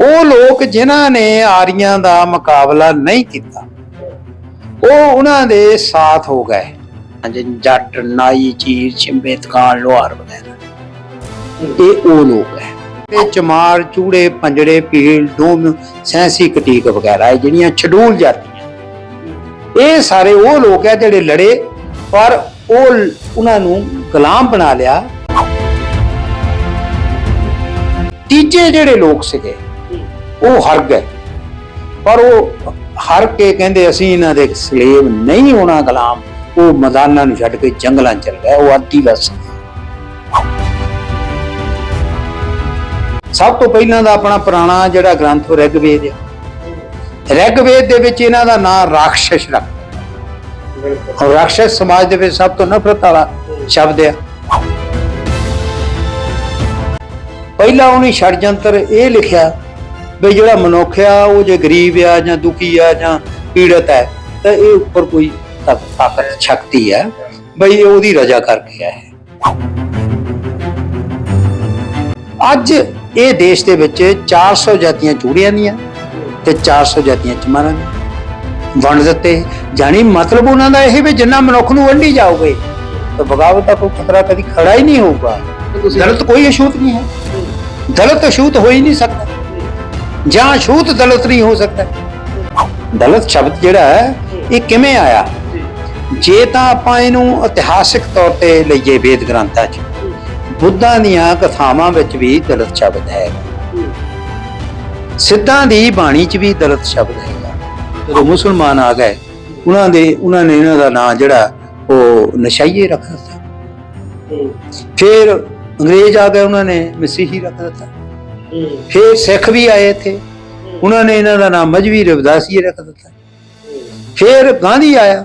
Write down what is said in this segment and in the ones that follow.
ਉਹ ਲੋਕ ਜਿਨ੍ਹਾਂ ਨੇ ਆਰੀਆਂ ਦਾ ਮੁਕਾਬਲਾ ਨਹੀਂ ਕੀਤਾ ਉਹ ਉਹਨਾਂ ਦੇ ਸਾਥ ਹੋ ਗਏ। ਜੱਟ ਨਾਈ ਚੀਰ ਛਿੰਬੇ ਤਕਾਲ ਲੋਹਾਰ ਵਗੈਰਾ। ਇਹ ਉਹ ਲੋਕ ਹੈ। ਇਹ ਚਮਾਰ ਚੂੜੇ ਪੰਜੜੇ ਪੀਲ ਡੋਮ ਸੈਂਸੀ ਕਟੀਕ ਵਗੈਰਾ ਇਹ ਜਿਹੜੀਆਂ ਛਡੂਲ ਜਾਤੀਆਂ। ਇਹ ਸਾਰੇ ਉਹ ਲੋਕ ਹੈ ਜਿਹੜੇ ਲੜੇ ਪਰ ਉਹ ਉਹਨਾਂ ਨੂੰ ਗੁਲਾਮ ਬਣਾ ਲਿਆ। ਤੀਜੇ ਜਿਹੜੇ ਲੋਕ ਸੀਗੇ ਉਹ ਹਰ ਗਏ ਪਰ ਉਹ ਹਰ ਕੇ ਕਹਿੰਦੇ, ਅਸੀਂ ਇਹਨਾਂ ਦੇ ਸਲੇਵ ਨਹੀਂ ਹੋਣਾ ਗੁਲਾਮ। ਉਹ ਮੈਦਾਨਾਂ ਨੂੰ ਛੱਡ ਕੇ ਜੰਗਲਾਂ ਚ ਚਲ ਗਏ। ਉਹ ਆਦੀਵਾਸੀ ਸਭ ਤੋਂ ਪਹਿਲਾਂ ਦਾ ਆਪਣਾ ਪੁਰਾਣਾ ਜਿਹੜਾ ਗ੍ਰੰਥ, ਉਹ ਰਿਗਵੇਦ ਹੈ। ਰਿਗਵੇਦ ਦੇ ਵਿੱਚ ਇਹਨਾਂ ਦਾ ਨਾਮ ਰਾਖਸ਼ ਰੱਖ ਔਰ ਰਾਖਸ਼ ਸਮਾਜ ਦੇ ਵਿੱਚ ਸਭ ਤੋਂ ਨਫ਼ਰਤ ਵਾਲਾ ਸ਼ਬਦ ਹੈ। ਪਹਿਲਾਂ ਉਹਨੇ ਛੜਜੰਤਰ ਇਹ ਲਿਖਿਆ ਵੀ ਜਿਹੜਾ ਮਨੁੱਖ ਆ ਉਹ ਜੇ ਗਰੀਬ ਆ ਜਾਂ ਦੁਖੀ ਆ ਜਾਂ ਪੀੜਤ ਹੈ ਤਾਂ ਇਹ ਉੱਪਰ ਕੋਈ ਤਾਕਤ ਸ਼ਕਤੀ ਹੈ ਬਈ ਇਹ ਉਹਦੀ ਰਜ਼ਾ ਕਰਕੇ ਹੈ। ਅੱਜ ਇਹ ਦੇਸ਼ ਦੇ ਵਿੱਚ 400 ਜਾਤੀਆਂ ਚੂੜੀਆਂ ਦੀਆਂ ਤੇ 400 ਜਾਤੀਆਂ ਚਮਾਰਾਂ ਦੀਆਂ। ਵੰਡ ਦਿੱਤੇ। ਜਾਣੀ ਮਤਲਬ ਉਹਨਾਂ ਦਾ ਇਹ ਵੀ ਜਿੰਨਾ ਮਨੁੱਖ ਨੂੰ ਵੰਡੀ ਜਾਓਗੇ ਤਾਂ ਬਗਾਵਤ ਦਾ ਕੋਈ ਖਤਰਾ ਕਦੀ ਖੜਾ ਹੀ ਨਹੀਂ ਹੋਊਗਾ। ਦਲਿਤ ਕੋਈ ਅਛੂਤ ਨਹੀਂ ਹੈ। ਦਲਿਤ ਅਛੂਤ ਹੋ ਹੀ ਨਹੀਂ ਸਕਦਾ। ਜਾਂ ਅਛੂਤ ਦਲਿਤ ਨਹੀਂ ਹੋ ਸਕਦਾ। ਦਲਿਤ ਸ਼ਬਦ ਜਿਹੜਾ ਹੈ ਇਹ ਕਿਵੇਂ ਆਇਆ? ਜੇ ਤਾਂ ਆਪਾਂ ਇਹਨੂੰ ਇਤਿਹਾਸਿਕ ਤੌਰ ਤੇ ਲਈਏ ਵੇਦ ਗ੍ਰੰਥਾਂ 'ਚ ਬੁੱਧਾਂ ਦੀਆਂ ਕਥਾਵਾਂ ਵਿੱਚ ਵੀ ਦਲਿਤ ਸ਼ਬਦ ਹੈ। ਸਿੱਧਾਂ ਦੀ ਬਾਣੀ 'ਚ ਵੀ ਦਲਿਤ ਸ਼ਬਦ ਹੈਗਾ ਜਦੋਂ ਮੁਸਲਮਾਨ ਆ ਗਏ ਉਹਨਾਂ ਦੇ ਉਹਨਾਂ ਨੇ ਇਹਨਾਂ ਦਾ ਨਾਂ ਜਿਹੜਾ ਉਹ ਨਸ਼ਾਈਏ ਰੱਖ ਦਿੱਤਾ। ਫਿਰ ਅੰਗਰੇਜ਼ ਆ ਗਏ ਉਹਨਾਂ ਨੇ ਮਸੀਹੀ ਰੱਖ ਦਿੱਤਾ। ਫਿਰ ਸਿੱਖ ਵੀ ਆਏ ਇੱਥੇ। ਉਹਨਾਂ ਨੇ ਇਹਨਾਂ ਦਾ ਨਾਮ ਮਜਵੀ ਰਵਿਦਾਸੀਏ ਰੱਖ ਦਿੱਤਾ। ਫਿਰ ਗਾਂਧੀ ਆਇਆ।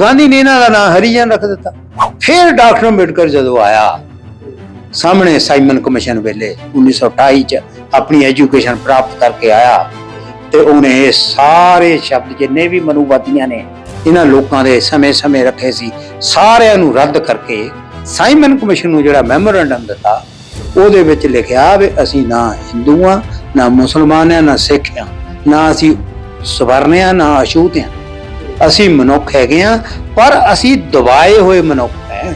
ਗਾਂਧੀ ਨੇ ਇਹਨਾਂ ਦਾ ਨਾਮ ਹਰੀਜਨ ਰੱਖ ਦਿੱਤਾ। ਫਿਰ ਡਾਕਟਰ ਅੰਬੇਡਕਰ ਜਦੋਂ ਆਇਆ, ਸਾਹਮਣੇ ਸਾਈਮਨ ਕਮਿਸ਼ਨ ਵੇਲੇ 1928 ਚ ਆਪਣੀ ਐਜੂਕੇਸ਼ਨ ਪ੍ਰਾਪਤ ਕਰਕੇ ਆਇਆ ਤੇ ਉਹਨੇ ਇਹ ਸਾਰੇ ਸ਼ਬਦ ਜਿੰਨੇ ਵੀ ਮਨੂਵਾਦੀਆਂ ਨੇ, ਇਹਨਾਂ ਲੋਕਾਂ ਦੇ ਸਮੇਂ-ਸਮੇਂ ਰੱਖੇ ਸੀ, ਸਾਰਿਆਂ ਨੂੰ ਰੱਦ ਕਰਕੇ ਸਾਈਮਨ ਕਮਿਸ਼ਨ ਨੂੰ ਜਿਹੜਾ ਮੈਮੋਰੈਂਡਮ ਦਿੱਤਾ ਉਹਦੇ ਵਿੱਚ ਲਿਖਿਆ ਵੀ ਅਸੀਂ ਨਾ ਹਿੰਦੂ ਆ ਨਾ ਮੁਸਲਮਾਨ ਆ ਨਾ ਸਿੱਖ ਆ ਨਾ ਅਸੀਂ ਸਵਰਨ ਆ ਨਾ ਅਛੂਤ ਆ ਅਸੀਂ ਮਨੁੱਖ ਹੈਗੇ ਆ ਪਰ ਅਸੀਂ ਦਬਾਏ ਹੋਏ ਮਨੁੱਖ ਹੈ।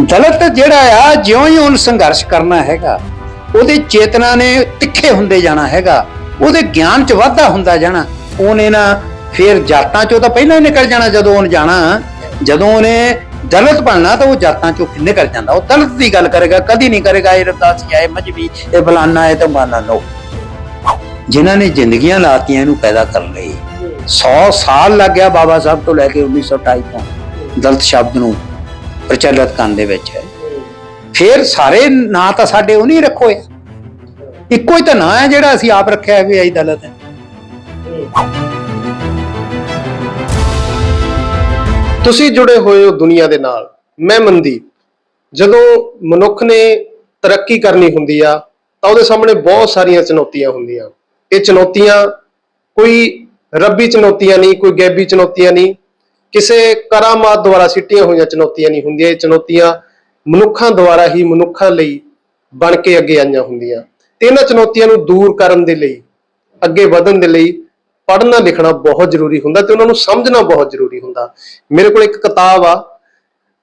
ਦਲਿਤ ਜਿਹੜਾ ਆ ਜਿਉਂ ਹੀ ਉਹਨ ਸੰਘਰਸ਼ ਕਰਨਾ ਹੈਗਾ, ਉਹਦੇ ਚੇਤਨਾ ਨੇ ਤਿੱਖੇ ਹੁੰਦੇ ਜਾਣਾ ਹੈਗਾ, ਉਹਦੇ ਗਿਆਨ 'ਚ ਵਾਧਾ ਹੁੰਦਾ ਜਾਣਾ, ਉਹਨੇ ਨਾ ਫਿਰ ਜਾਤਾਂ 'ਚੋਂ ਤਾਂ ਪਹਿਲਾਂ ਹੀ ਨਿਕਲ ਜਾਣਾ ਜਦੋਂ ਉਹਨ ਜਾਣਾ। ਜਦੋਂ ਉਹਨੇ ਦਲਿਤ ਬਣਨਾ ਤਾਂ ਉਹ ਜਾਤਾਂ 'ਚੋਂ ਫਿਰ ਨਿਕਲ ਜਾਂਦਾ, ਉਹ ਦਲਿਤ ਦੀ ਗੱਲ ਕਰੇਗਾ, ਕਦੀ ਨਹੀਂ ਕਰੇਗਾ, ਇਹ ਰਦਾਸੀ ਆਏ ਮਜਬੀ, ਇਹ ਫਲਾਨਾ ਹੈ ਤਾਂ ਮਾਨਾ ਲੋ ਜਿਨ੍ਹਾਂ ਨੇ ਜ਼ਿੰਦਗੀਆਂ ਲਾਤੀਆਂ ਇਹਨੂੰ ਪੈਦਾ ਕਰਨ ਲਈ 100 ਸਾਲ ਲੱਗ ਗਿਆ ਬਾਬਾ ਸਾਹਿਬ ਤੋਂ ਲੈ ਕੇ 1928 ਤੋਂ, ਦਲਿਤ ਸ਼ਬਦ ਨੂੰ ਪ੍ਰਚਲਿਤ ਕਰਨ ਦੇ ਵਿੱਚ। ਫਿਰ ਸਾਰੇ ਨਾਂ ਤਾਂ ਸਾਡੇ ਉਹ ਨਹੀਂ ਰੱਖੋ ਇੱਕੋ ਹੀ ਤਾਂ ਨਾਂ ਹੈ ਜਿਹੜਾ ਅਸੀਂ ਆਪ ਰੱਖਿਆ ਹੈ ਵੀ ਆਈ ਦਲਿਤ ਹੈ। ਤੁਸੀਂ ਜੁੜੇ ਹੋਏ ਹੋ ਦੁਨੀਆ ਦੇ ਨਾਲ। ਮੈਂ ਮਨਦੀਪ। ਜਦੋਂ ਮਨੁੱਖ ਨੇ ਤਰੱਕੀ ਕਰਨੀ ਹੁੰਦੀ ਆ, ਤਾਂ ਉਹਦੇ ਸਾਹਮਣੇ ਬਹੁਤ ਸਾਰੀਆਂ ਚੁਣੌਤੀਆਂ ਹੁੰਦੀਆਂ। ਇਹ ਚੁਣੌਤੀਆਂ ਕੋਈ ਰੱਬੀ ਚੁਣੌਤੀਆਂ ਨਹੀਂ, ਕੋਈ ਗੈਬੀ ਚੁਣੌਤੀਆਂ ਨਹੀਂ, ਕਿਸੇ ਕਰਾਮਾਤ ਦੁਆਰਾ ਸਿੱਟੀਆਂ ਹੋਈਆਂ ਚੁਣੌਤੀਆਂ ਨਹੀਂ ਹੁੰਦੀਆਂ। ਇਹ ਚੁਣੌਤੀਆਂ ਮਨੁੱਖਾਂ ਦੁਆਰਾ ਹੀ ਮਨੁੱਖਾਂ ਲਈ ਬਣ ਕੇ ਅੱਗੇ ਆਈਆਂ ਹੁੰਦੀਆਂ। ਤੇ ਇਹਨਾਂ ਚੁਣੌਤੀਆਂ ਨੂੰ ਦੂਰ ਕਰਨ ਦੇ ਲਈ, ਅੱਗੇ ਵਧਣ ਦੇ ਲਈ ਪੜ੍ਹਨਾ ਲਿਖਣਾ ਬਹੁਤ ਜ਼ਰੂਰੀ ਹੁੰਦਾ ਤੇ ਉਹਨਾਂ ਨੂੰ ਸਮਝਣਾ ਬਹੁਤ ਜ਼ਰੂਰੀ ਹੁੰਦਾ। ਮੇਰੇ ਕੋਲ ਇੱਕ ਕਿਤਾਬ ਆ,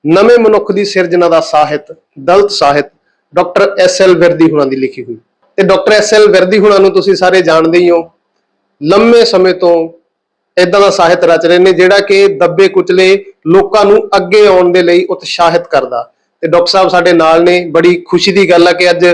ਨਵੇਂ ਮਨੁੱਖ ਦੀ ਸਿਰਜਣਾ ਦਾ ਸਾਹਿਤ, ਦਲਿਤ ਸਾਹਿਤ, ਡਾਕਟਰ ਐਸ ਐਲ ਵਿਰਦੀ ਹੁਣਾਂ ਦੀ ਲਿਖੀ ਹੋਈ। ਤੇ ਡਾਕਟਰ ਐਸ ਐਲ ਵਿਰਦੀ ਹੁਣਾਂ ਨੂੰ ਤੁਸੀਂ ਸਾਰੇ ਜਾਣਦੇ ਹੀ ਹੋ, ਲੰਮੇ ਸਮੇਂ ਤੋਂ ਇਦਾਂ ਦਾ ਸਾਹਿਤ ਰਚ ਰਹੇ ਨੇ, ਜਿਹੜਾ ਕਿ ਦੱਬੇ ਕੁਚਲੇ ਲੋਕਾਂ ਨੂੰ ਅੱਗੇ ਆਉਣ ਦੇ ਲਈ ਉਤਸ਼ਾਹਿਤ ਕਰਦਾ। ਤੇ ਡਾਕਟਰ ਸਾਹਿਬ ਸਾਡੇ ਨਾਲ ਨੇ, ਬੜੀ ਖੁਸ਼ੀ ਦੀ ਗੱਲ ਆ ਕਿ ਅੱਜ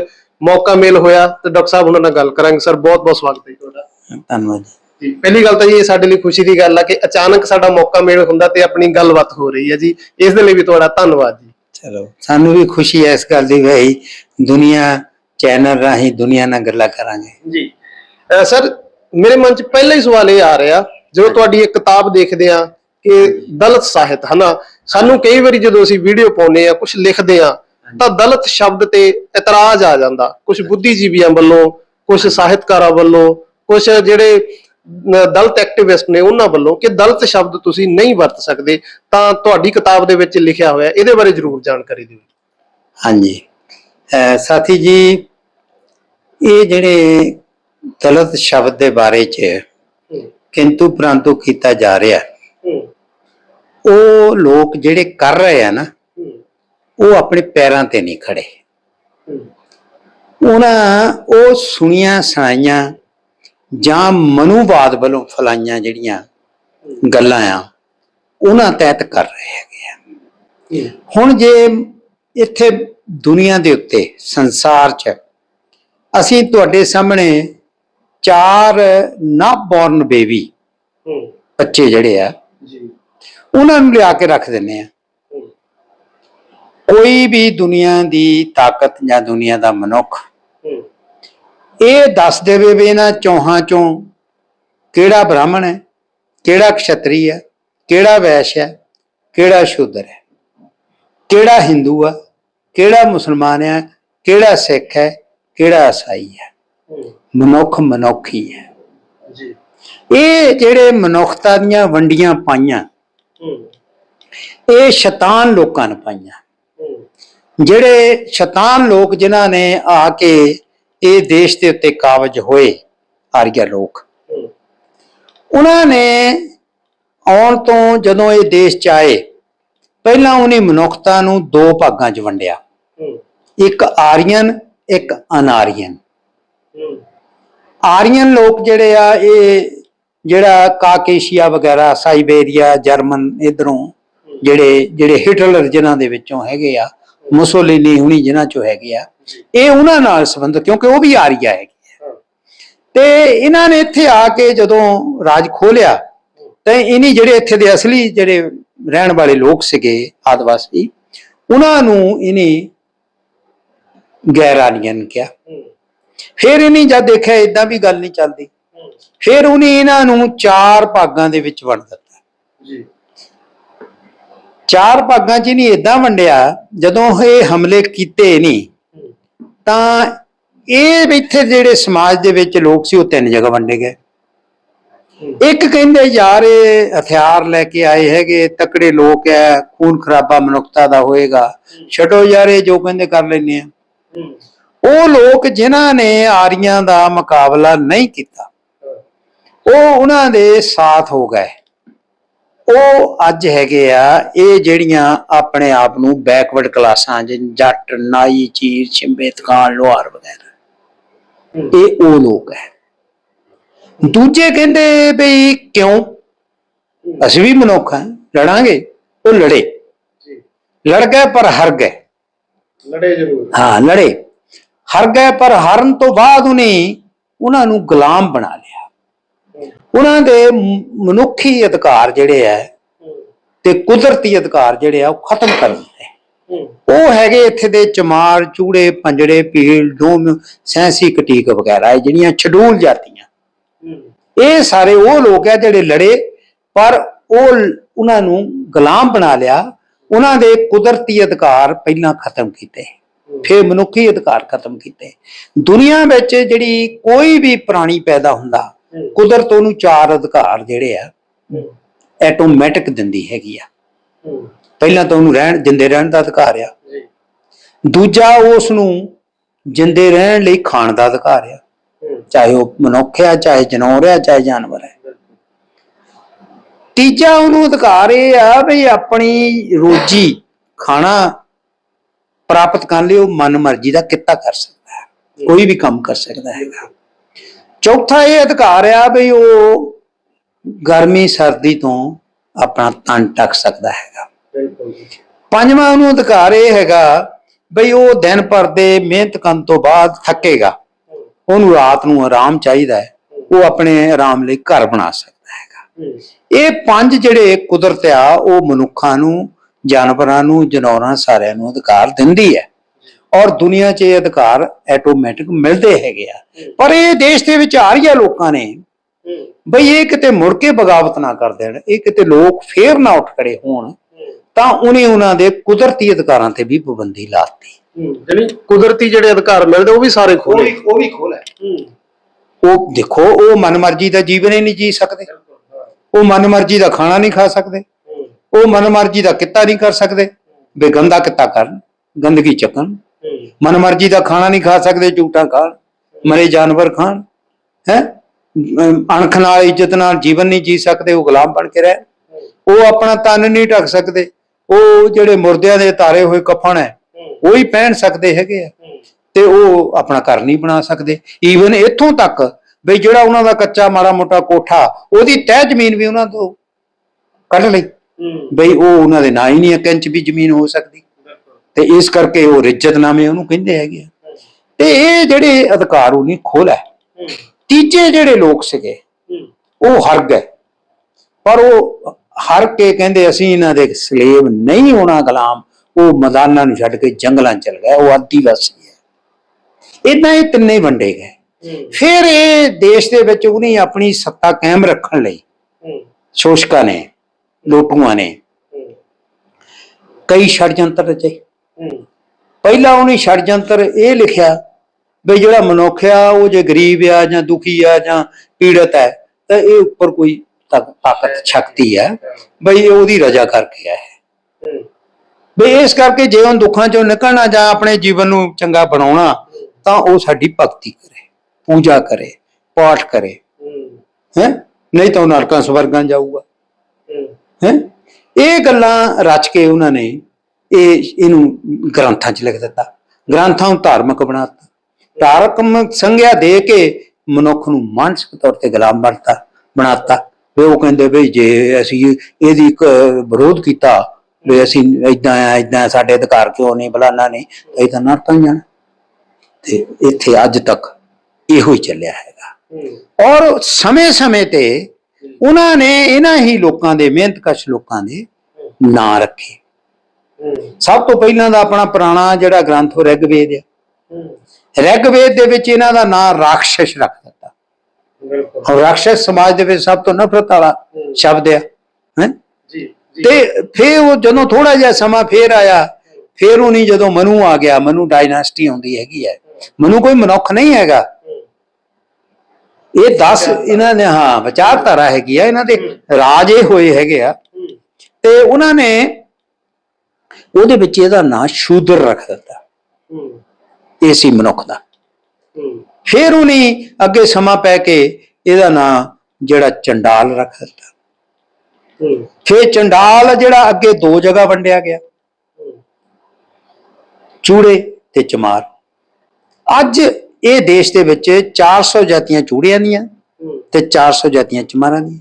ਮੌਕਾ ਮਿਲ ਹੋਇਆ। ਤੇ ਡਾਕਟਰ ਸਾਹਿਬ ਉਹਨਾਂ ਨਾਲ ਗੱਲ ਕਰਾਂਗੇ। ਸਰ ਬਹੁਤ ਬਹੁਤ ਸਵਾਗਤ ਹੈ ਜੀ ਤੁਹਾਡਾ। ਧੰਨਵਾਦ ਜੀ। ਪਹਿਲੀ ਗੱਲ ਤਾਂ ਜੀ ਇਹ ਸਾਡੇ ਲਈ ਖੁਸ਼ੀ ਦੀ ਗੱਲ ਆ ਕਿ ਅਚਾਨਕ ਸਾਡਾ ਮੌਕਾ ਮਿਲ ਹੁੰਦਾ ਤੇ ਆਪਣੀ ਗੱਲਬਾਤ ਹੋ ਰਹੀ ਹੈ ਜੀ। ਇਸ ਦੇ ਲਈ ਵੀ ਤੁਹਾਡਾ ਧੰਨਵਾਦ ਜੀ। ਚਲੋ ਸਾਨੂੰ ਵੀ ਖੁਸ਼ੀ ਹੈ ਇਸ ਗੱਲ ਦੀ ਵੀ ਦੁਨੀਆ ਚੈਨਲ ਰਾਹੀਂ ਦੁਨੀਆ ਨਾਲ ਗੱਲਾਂ ਕਰਾਂਗੇ। ਜੀ। ਸਰ ਮੇਰੇ ਮਨ 'ਚ ਪਹਿਲਾ ਹੀ ਸਵਾਲ ਇਹ ਆ ਰਿਹਾ ਜਦੋਂ ਤੁਹਾਡੀ ਇੱਕ ਕਿਤਾਬ ਦੇਖਦੇ ਆ ਕਿ ਦਲਿਤ ਸਾਹਿਤ ਹਨਾ? ਸਾਨੂੰ ਕਈ ਵਾਰੀ ਜਦੋਂ ਅਸੀਂ ਵੀਡੀਓ ਪਾਉਨੇ ਆ ਕੁਝ ਲਿਖਦੇ ਆ ਤਾਂ ਦਲਿਤ ਸ਼ਬਦ ਤੇ ਇਤਰਾਜ਼ ਆ ਜਾਂਦਾ। ਕੁਝ ਬੁੱਧੀਜੀਵੀਆਂ ਵੱਲੋਂ ਕੁਝ ਸਾਹਿਤਕਾਰਾਂ ਵੱਲੋਂ ਕੁਝ ਜਿਹੜੇ ਦਲਿਤ ਐਕਟਿਵਿਸਟ ਨੇ ਉਹਨਾਂ ਵੱਲੋਂ ਕਿ ਦਲਿਤ ਸ਼ਬਦ ਤੁਸੀਂ ਨਹੀਂ ਵਰਤ ਸਕਦੇ ਤਾਂ ਤੁਹਾਡੀ ਕਿਤਾਬ ਦੇ ਵਿੱਚ ਲਿਖਿਆ ਹੋਇਆ ਇਹਦੇ ਬਾਰੇ ਜ਼ਰੂਰ ਜਾਣਕਾਰੀ ਦਿਓ। ਹਾਂਜੀ। ਸਾਥੀ ਜੀ ਇਹ ਜਿਹੜੇ ਦਲਿਤ ਸ਼ਬਦ ਦੇ ਬਾਰੇ ਚ ਕਿੰਤੂ ਪ੍ਰੰਤੂ ਕੀਤਾ ਜਾ ਰਿਹਾ ਉਹ ਲੋਕ ਜਿਹੜੇ ਕਰ ਰਹੇ ਆ ਨਾ ਉਹ ਆਪਣੇ ਪੈਰਾਂ ਤੇ ਨਹੀਂ ਖੜੇ। ਉਹਨਾਂ ਉਹ ਸੁਣੀਆਂ ਸੁਣਾਈਆਂ ਜਾਂ ਮਨੂਵਾਦ ਵੱਲੋਂ ਫਲਾਈਆਂ ਜਿਹੜੀਆਂ ਗੱਲਾਂ ਆ ਉਹਨਾਂ ਤਹਿਤ ਕਰ ਰਹੇ ਹੈਗੇ ਆ। ਹੁਣ ਜੇ ਇੱਥੇ ਦੁਨੀਆ ਦੇ ਉੱਤੇ ਸੰਸਾਰ 'ਚ ਅਸੀਂ ਤੁਹਾਡੇ ਸਾਹਮਣੇ ਚਾਰ ਨਾ ਬੌਰਨ ਬੇਬੀ ਬੱਚੇ ਜਿਹੜੇ ਆ ਜੀ। ਉਹਨਾਂ ਨੂੰ ਲਿਆ ਕੇ ਰੱਖ ਦਿੰਨੇ ਆ। ਕੋਈ ਵੀ ਦੁਨੀਆ ਦੀ ਤਾਕਤ ਜਾਂ ਦੁਨੀਆ ਦਾ ਮਨੁੱਖ ਇਹ ਦੱਸ ਦੇਵੇ ਵੀ ਇਹਨਾਂ ਚੌਹਾਂ ਚੋਂ ਕਿਹੜਾ ਬ੍ਰਾਹਮਣ ਹੈ ਕਿਹੜਾ ਕਸ਼ਤਰੀ ਹੈ ਕਿਹੜਾ ਵੈਸ਼ ਹੈ ਕਿਹੜਾ ਸ਼ੂਦਰ ਹੈ ਕਿਹੜਾ ਹਿੰਦੂ ਆ ਕਿਹੜਾ ਮੁਸਲਮਾਨ ਹੈ ਕਿਹੜਾ ਸਿੱਖ ਹੈ ਕਿਹੜਾ ਈਸਾਈ ਹੈ। ਮਨੁੱਖ ਮਨੁੱਖ ਹੀ। ਜੀ। ਇਹ ਜਿਹੜੇ ਮਨੁੱਖਤਾ ਦੀਆਂ ਵੰਡੀਆਂ ਪਾਈਆਂ ਇਹ ਸ਼ੈਤਾਨ ਲੋਕਾਂ ਨੇ ਪਾਈਆਂ। ਜਿਹੜੇ ਸ਼ੈਤਾਨ ਲੋਕ ਜਿਨ੍ਹਾਂ ਨੇ ਆ ਕੇ ਇਹ ਦੇਸ਼ ਦੇ ਉੱਤੇ ਕਾਬਜ ਹੋਏ ਆਰੀਆ ਲੋਕ। ਉਹਨਾਂ ਨੇ ਆਉਣ ਤੋਂ ਜਦੋਂ ਇਹ ਦੇਸ਼ ਚ ਆਏ, ਪਹਿਲਾਂ ਉਹਨੇ ਮਨੁੱਖਤਾ ਨੂੰ ਦੋ ਭਾਗਾਂ 'ਚ ਵੰਡਿਆ। ਇੱਕ ਆਰੀਅਨ, ਇੱਕ ਅਨਾਰੀਅਨ। ਹੂੰ ਆਰੀਅਨ ਲੋਕ ਜਿਹੜੇ ਆ, ਇਹ ਜਿਹੜਾ ਕਾਕੇਸ਼ੀਆ ਵਗੈਰਾ, ਸਾਈਬੇਰੀਆ, ਜਰਮਨ, ਇਧਰੋਂ ਜਿਹੜੇ ਜਿਹੜੇ ਹਿਟਲਰ ਜਿਨ੍ਹਾਂ ਦੇ ਵਿੱਚੋਂ ਹੈਗੇ ਆ ਮੁਸੋਲਿਨੀ ਹੁਣੀ ਜਿਨ੍ਹਾਂ ਚੋਂ ਹੈਗੇ ਆ। ਇਹ ਉਹਨਾਂ ਨਾਲ ਸੰਬੰਧ ਕਿਉਂਕਿ ਉਹ ਵੀ ਆਰੀਆ ਹੈਗੇ ਤੇ ਇਹਨਾਂ ਨੇ ਇੱਥੇ ਆ ਕੇ ਜਦੋਂ ਰਾਜ ਖੋਲਿਆ ਤੇ ਇਨੀ ਜਿਹੜੇ ਇੱਥੇ ਦੇ ਅਸਲੀ ਜਿਹੜੇ ਰਹਿਣ ਵਾਲੇ ਲੋਕ ਸੀਗੇ ਆਦਿਵਾਸੀ ਉਹਨਾਂ ਨੂੰ ਇਨੀ ਗੈਰ ਆਰੀਅਨ ਕਿਹਾ ਫਿਰ ਇਹਨੇ ਜਦ ਦੇਖਿਆ ਇਦਾਂ ਵੀ ਗੱਲ ਨਹੀਂ ਚੱਲਦੀ। ਫਿਰ ਉਹਨੇ ਇਹਨਾਂ ਨੂੰ ਚਾਰ ਭਾਗਾਂ ਦੇ ਵਿੱਚ ਵੰਡ ਦਿੱਤਾ। ਚਾਰ ਭਾਗਾਂ 'ਚ ਨਹੀਂ ਇਦਾਂ ਵੰਡਿਆ, ਜਦੋਂ ਇਹ ਹਮਲੇ ਕੀਤੇ ਨਹੀਂ, ਤਾਂ ਇਹ ਇੱਥੇ ਜਿਹੜੇ ਸਮਾਜ ਦੇ ਵਿੱਚ ਲੋਕ ਸੀ, ਉਹ ਤਿੰਨ ਜਗ੍ਹਾ ਵੰਡੇ ਗਏ। ਇੱਕ ਕਹਿੰਦੇ, ਯਾਰ, ਇਹ ਹਥਿਆਰ ਲੈ ਕੇ ਆਏ ਹੈਗੇ, ਤਕੜੇ ਲੋਕ ਐ, ਖੂਨ ਖਰਾਬਾ ਮਨੁੱਖਤਾ ਦਾ ਹੋਏਗਾ। ਛੱਡੋ ਯਾਰ, ਇਹ ਜੋ ਕਹਿੰਦੇ ਕਰ ਲੈਨੇ ਆ। ਉਹ ਲੋਕ ਜਿਨ੍ਹਾਂ ਨੇ ਆਰੀਆਂ ਦਾ ਮੁਕਾਬਲਾ ਨਹੀਂ ਕੀਤਾ, ਉਹ ਉਹਨਾਂ ਦੇ ਸਾਥ ਹੋ ਗਏ। ਉਹ ਅੱਜ ਹੈਗੇ ਆ ਇਹ ਜਿਹੜੀਆਂ ਆਪਣੇ ਆਪ ਨੂੰ ਬੈਕਵਰਡ ਕਲਾਸਾਂ ਜਿ ਜੱਟ ਨਾਈ ਚੀਰ ਛਿੰਬੇ ਦੁਕਾਨ ਲੋਹਾਰ ਵਗੈਰਾ। ਇਹ ਉਹ ਲੋਕ ਹੈ। ਦੂਜੇ ਕਹਿੰਦੇ ਬਈ ਕਿਉਂ? ਅਸੀਂ ਵੀ ਮਨੁੱਖ ਹਾਂ ਲੜਾਂਗੇ ਉਹ ਲੜੇ। ਜੀ। ਲੜ ਗਏ ਪਰ ਹਾਰ ਗਏ। ਲੜੇ ਜ਼ਰੂਰ। ਹਾਂ ਲੜੇ। ਹਾਰ ਗਏ ਪਰ ਹਾਰਨ ਤੋਂ ਬਾਅਦ ਉਹਨੇ ਉਹਨਾਂ ਨੂੰ ਗੁਲਾਮ ਬਣਾ ਲਿਆ। ਉਹਨਾਂ ਦੇ ਮਨੁੱਖੀ ਅਧਿਕਾਰ ਜਿਹੜੇ ਆ ਹੂੰ ਤੇ ਕੁਦਰਤੀ ਅਧਿਕਾਰ ਜਿਹੜੇ ਆ ਉਹ ਖਤਮ ਕਰ ਦਿੱਤੇ ਹੂੰ। ਉਹ ਹੈਗੇ ਇੱਥੇ ਦੇ ਚਮਾਰ ਚੂੜੇ ਪੰਜੜੇ ਪੀਲ ਡੋਮ ਸੈਂਸੀ ਕਟੀਕ ਵਗੈਰਾ ਇਹ ਜਿਹੜੀਆਂ ਛਡੂਲ ਜਾਤੀਆਂ। ਇਹ ਸਾਰੇ ਉਹ ਲੋਕ ਆ ਜਿਹੜੇ ਲੜੇ ਪਰ ਉਹ ਉਹਨਾਂ ਨੂੰ ਗੁਲਾਮ ਬਣਾ ਲਿਆ। ਉਹਨਾਂ ਦੇ ਕੁਦਰਤੀ ਅਧਿਕਾਰ ਪਹਿਲਾਂ ਖਤਮ ਕੀਤੇ। ਫਿਰ ਮਨੁੱਖੀ ਅਧਿਕਾਰ ਖਤਮ ਕੀਤੇ। ਦੁਨੀਆ ਵਿੱਚ ਜਿਹੜੀ ਕੋਈ ਵੀ ਪ੍ਰਾਣੀ ਪੈਦਾ ਹੁੰਦਾ ਕੁਦਰਤ ਉਹਨੂੰ ਚਾਰ ਅਧਿਕਾਰ ਜਿਹੜੇ ਆ ਆਟੋਮੈਟਿਕ ਦਿੰਦੀ ਹੈਗੀ ਆ। ਪਹਿਲਾਂ ਤਾਂ ਉਹਨੂੰ ਰਹਿਣ ਜਿੰਦੇ ਰਹਿਣ ਦਾ ਅਧਿਕਾਰ ਆ। ਦੂਜਾ ਉਸ ਨੂੰ ਜਿੰਦੇ ਰਹਿਣ ਲਈ ਖਾਣ ਦਾ ਅਧਿਕਾਰ ਆ। ਚਾਹੇ ਉਹ ਮਨੁੱਖ ਆ ਚਾਹੇ ਜਨੌਰ ਆ ਚਾਹੇ ਜਾਨਵਰ ਹੈ ਤੀਜਾ ਉਹਨੂੰ ਅਧਿਕਾਰ ਇਹ ਆ ਵੀ ਆਪਣੀ ਰੋਜੀ ਖਾਣਾ ਪ੍ਰਾਪਤ ਕਰਨ ਲਈ ਉਹ ਮਨ ਮਰਜ਼ੀ ਦਾ ਕਿੱਤਾ ਕਰ ਸਕਦਾ ਹੈ। ਕੋਈ ਵੀ ਕੰਮ ਕਰ ਸਕਦਾ ਹੈਗਾ। ਚੌਥਾ ਇਹ ਅਧਿਕਾਰ ਆ ਵੀ ਉਹ ਗਰਮੀ ਸਰਦੀ ਤੋਂ ਆਪਣਾ ਤਨ ਟਕ ਸਕਦਾ ਹੈਗਾ। ਪੰਜਵਾਂ ਉਹਨੂੰ ਅਧਿਕਾਰ ਇਹ ਹੈਗਾ ਬਈ ਉਹ ਦਿਨ ਭਰ ਦੇ ਮਿਹਨਤ ਕਰਨ ਤੋਂ ਬਾਅਦ ਥੱਕੇਗਾ। ਉਹਨੂੰ ਰਾਤ ਨੂੰ ਆਰਾਮ ਚਾਹੀਦਾ ਹੈ। ਉਹ ਆਪਣੇ ਆਰਾਮ ਲਈ ਘਰ ਬਣਾ ਸਕਦਾ ਹੈਗਾ। ਇਹ ਪੰਜ ਜਿਹੜੇ ਕੁਦਰਤ ਆ ਉਹ ਮਨੁੱਖਾਂ ਨੂੰ ਜਾਨਵਰਾਂ ਨੂੰ ਜਨੌਰਾਂ ਸਾਰਿਆਂ ਨੂੰ ਅਧਿਕਾਰ ਦਿੰਦੀ ਹੈ। ਔਰ ਦੁਨੀਆ 'ਚ ਇਹ ਅਧਿਕਾਰ ਆਟੋਮੈਟਿਕ ਮਿਲਦੇ ਹੈਗੇ ਆ। ਪਰ ਇਹ ਦੇਸ਼ ਦੇ ਵਿੱਚ ਆ ਰਹੀਆਂ ਲੋਕਾਂ ਨੇ ਹੂੰ ਬਈ ਇਹ ਕਿਤੇ ਮੁੜ ਕੇ ਬਗਾਵਤ ਨਾ ਕਰ ਦੇਣ ਇਹ ਕਿਤੇ ਲੋਕ ਫੇਰ ਨਾ ਉੱਠ ਖੜੇ ਹੋਣ ਹੂੰ ਤਾਂ ਉਹਨੇ ਉਹਨਾਂ ਦੇ ਕੁਦਰਤੀ ਅਧਿਕਾਰਾਂ ਤੇ ਵੀ ਪਾਬੰਦੀ ਲਾਤੀ। ਹੂੰ ਜਾਨੀ ਕੁਦਰਤੀ ਜਿਹੜੇ ਅਧਿਕਾਰ ਮਿਲਦੇ ਉਹ ਵੀ ਸਾਰੇ ਖੋਲੇ ਉਹ ਵੀ ਖੋਲ ਹੈ ਹੂੰ। ਉਹ ਦੇਖੋ ਉਹ ਮਨਮਰਜ਼ੀ ਦਾ ਜੀਵਨ ਹੀ ਨਹੀਂ ਜੀ ਸਕਦੇ। ਉਹ ਮਨਮਰਜ਼ੀ ਦਾ ਖਾਣਾ ਨਹੀਂ ਖਾ ਸਕਦੇ। ਹੂੰ। ਉਹ ਮਨਮਰਜ਼ੀ ਦਾ ਕਿੱਤਾ ਨਹੀਂ ਕਰ ਸਕਦੇ। ਬੇਗੰਦਾ ਕਿੱਤਾ ਕਰਨ ਗੰਦਗੀ ਚੱਕਣ। ਹੂੰ ਮਨਮਰਜ਼ੀ ਦਾ ਖਾਣਾ ਨਹੀਂ ਖਾ ਸਕਦੇ ਝੂਠਾ ਖਾਣ ਮਰੇ ਜਾਨਵਰ ਖਾਣ ਹੈ? ਅਣਖ ਨਾਲ ਇੱਜ਼ਤ ਨਾਲ ਜੀਵਨ ਨਹੀਂ ਜੀ ਸਕਦੇ ਉਹ ਗੁਲਾਮ ਬਣ ਕੇ ਰਹਿ। ਉਹ ਆਪਣਾ ਤਨ ਨਹੀਂ ਢੱਕ ਸਕਦੇ। ਉਹ ਜਿਹੜੇ ਮੁਰਦਿਆਂ ਦੇ ਤਾਰੇ ਹੋਏ ਕਫਨ ਹੈ ਉਹ ਹੀ ਪਹਿਨ ਸਕਦੇ ਹੈਗੇ ਆ। ਤੇ ਉਹ ਆਪਣਾ ਘਰ ਨਹੀਂ ਬਣਾ ਸਕਦੇ। ਈਵਨ ਇੱਥੋਂ ਤੱਕ ਬਈ ਜਿਹੜਾ ਉਹਨਾਂ ਦਾ ਕੱਚਾ ਮਾੜਾ ਮੋਟਾ ਕੋਠਾ ਉਹਦੀ ਤਹਿ ਜ਼ਮੀਨ ਵੀ ਉਹਨਾਂ ਤੋਂ ਕੱਢ ਲਈ। ਬਈ ਉਹ ਉਹਨਾਂ ਦੇ ਨਾਂ ਹੀ ਨਹੀਂ ਇੱਕ ਇੰਚ ਵੀ ਜ਼ਮੀਨ ਹੋ ਸਕਦੀ। ਤੇ ਇਸ ਕਰਕੇ ਉਹ ਰਿਜਤਨਾਮੇ ਉਹਨੂੰ ਕਹਿੰਦੇ ਹੈਗੇ ਆ। ਤੇ ਇਹ ਜਿਹੜੇ ਅਧਿਕਾਰ ਉਹਨੇ ਨਹੀਂ ਤੀਜੇ ਜਿਹੜੇ ਲੋਕ ਸੀਗੇ, ਉਹ ਹਰ ਗਏ ਪਰ ਉਹ ਹਰ ਕੇ ਕਹਿੰਦੇ ਅਸੀਂ ਇਹਨਾਂ ਦੇ ਸਲੇਵ ਨਹੀਂ ਹੋਣਾ ਗੁਲਾਮ, ਉਹ ਮੈਦਾਨਾਂ ਨੂੰ ਛੱਡ ਕੇ ਜੰਗਲਾਂ ਚ ਚਲ ਗਏ, ਉਹ ਆਦੀਵਾਸੀ ਹੈ। ਇਦਾਂ ਇਹ ਤਿੰਨੇ ਵੰਡੇ ਗਏ। ਫਿਰ ਇਹ ਦੇਸ਼ ਦੇ ਵਿੱਚ ਉਹਨੇ ਆਪਣੀ ਸੱਤਾ ਕਾਇਮ ਰੱਖਣ ਲਈ ਸ਼ੋਸ਼ਕਾਂ ਨੇ, ਲੋਟੂਆਂ ਨੇ ਕਈ ષੜਯੰਤਰ ਰਚੇ। ਪਹਿਲਾ ਉਹਨੇ ષੜਯੰਤਰ ਇਹ ਲਿਖਿਆ ਵੀ ਜਿਹੜਾ ਮਨੁੱਖ ਆ ਉਹ ਜੇ ਗਰੀਬ ਆ ਜਾਂ ਦੁਖੀ ਆ ਜਾਂ ਪੀੜਤ ਹੈ ਤਾਂ ਇਹ ਉੱਪਰ ਕੋਈ ਤਾਕ- ਤਾਕਤ ਸ਼ਕਤੀ ਹੈ ਬਈ ਉਹਦੀ ਰਜ਼ਾ ਕਰਕੇ ਆ ਹੈ। ਬਈ ਇਸ ਕਰਕੇ ਜੇ ਉਹ ਦੁੱਖਾਂ ਚੋਂ ਨਿਕਲਣਾ ਜਾਂ ਆਪਣੇ ਜੀਵਨ ਨੂੰ ਚੰਗਾ ਬਣਾਉਣਾ ਤਾਂ ਉਹ ਸਾਡੀ ਭਗਤੀ ਕਰੇ ਪੂਜਾ ਕਰੇ ਪਾਠ ਕਰੇ। ਹੈ? ਨਹੀਂ ਤਾਂ ਉਹ ਨਰਕਾਂ ਸਵਰਗਾਂ ਜਾਊਗਾ। ਹੈ? ਇਹ ਗੱਲਾਂ ਰਚ ਕੇ ਉਹਨਾਂ ਨੇ ਇਹ ਇਹਨੂੰ ਗ੍ਰੰਥਾਂ 'ਚ ਲਿਖ ਦਿੱਤਾ। ਗ੍ਰੰਥਾਂ ਨੂੰ ਧਾਰਮਿਕ ਬਣਾਤਾ। ਧਾਰਮਿਕ ਸੰਗਿਆ ਦੇ ਕੇ ਮਨੁੱਖ ਨੂੰ ਮਾਨਸਿਕ ਤੌਰ ਤੇ ਗੁਲਾਮ ਬਣਤਾ ਬਣਾਤਾ। ਵੀ ਉਹ ਕਹਿੰਦੇ ਵੀ ਜੇ ਅਸੀਂ ਇਹਦੀ ਇੱਕ ਵਿਰੋਧ ਕੀਤਾ ਵੀ ਅਸੀਂ ਇਦਾਂ ਆ ਇਦਾਂ ਸਾਡੇ ਅਧਿਕਾਰ ਕਿਉਂ ਨਹੀਂ ਬਲਾਨਾ ਨਹੀਂ ਇਹ ਤਾਂ ਨਰਕਾਂ ਜਾਣਾ ਤੇ ਇੱਥੇ ਅੱਜ ਤੱਕ ਇਹੋ ਹੀ ਚੱਲਿਆ ਹੈਗਾ। ਔਰ ਸਮੇਂ-ਸਮੇਂ ਤੇ ਉਹਨਾਂ ਨੇ ਇਹਨਾਂ ਹੀ ਲੋਕਾਂ ਦੇ ਮਿਹਨਤਕਸ਼ ਲੋਕਾਂ ਦੇ ਨਾਂ ਰੱਖੇ। ਸਭ ਤੋਂ ਪਹਿਲਾਂ ਦਾ ਆਪਣਾ ਪੁਰਾਣਾ ਜਿਹੜਾ ਗ੍ਰੰਥ ਉਹ ਰਿਗਵੇਦ ਹੈ ਰਿਗਵੇਦ ਦੇ ਵਿੱਚ ਇਹਨਾਂ ਦਾ ਨਾਂ ਰਾਖਸ਼ ਰੱਖ ਦਿੱਤਾ। ਔਰ ਰਾਖਸ਼ ਸਮਾਜ ਦੇ ਵਿੱਚ ਸਭ ਤੋਂ ਨਫ਼ਰਤ ਵਾਲਾ ਸ਼ਬਦ ਹੈ ਹੈਂ? ਜੀ ਤੇ ਫਿਰ ਉਹ ਜਦੋਂ ਥੋੜਾ ਜਿਹਾ ਸਮਾਂ ਫੇਰ ਆਇਆ ਫੇਰ ਉਹ ਨਹੀਂ ਜਦੋਂ ਮਨੂ ਆ ਗਿਆ ਮਨੂ ਡਾਇਨਾਸਟੀ ਆਉਂਦੀ ਹੈਗੀ ਹੈ। ਮਨੂ ਕੋਈ ਮਨੁੱਖ ਨਹੀਂ ਹੈਗਾ। ਇਹ 10 ਇਹਨਾਂ ਨੇ ਹਾਂ ਵਿਚਾਰਧਾਰਾ ਹੈਗੀ ਆ। ਇਹਨਾਂ ਦੇ ਰਾਜੇ ਹੋਏ ਹੈਗੇ ਆ। ਤੇ ਉਹਨਾਂ ਨੇ ਉਹਦੇ ਵਿੱਚ ਇਹਦਾ ਨਾਂ ਸ਼ੂਦਰ ਰੱਖ ਦਿੱਤਾ ਇਹ ਸੀ ਮਨੁੱਖ ਦਾ। ਫਿਰ ਉਹਨੇ ਅੱਗੇ ਸਮਾਂ ਪੈ ਕੇ ਇਹਦਾ ਨਾਂ ਜਿਹੜਾ ਚੰਡਾਲ ਰੱਖ ਦਿੱਤਾ ਫਿਰ ਚੰਡਾਲ ਜਿਹੜਾ ਅੱਗੇ ਦੋ ਜਗ੍ਹਾ ਵੰਡਿਆ ਗਿਆ। ਚੂੜੇ ਤੇ ਚਮਾਰ। ਅੱਜ ਇਹ ਦੇਸ਼ ਦੇ ਵਿੱਚ 400 ਜਾਤੀਆਂ ਚੂੜਿਆਂ ਦੀਆਂ ਤੇ 400 ਜਾਤੀਆਂ ਚਮਾਰਾਂ ਦੀਆਂ।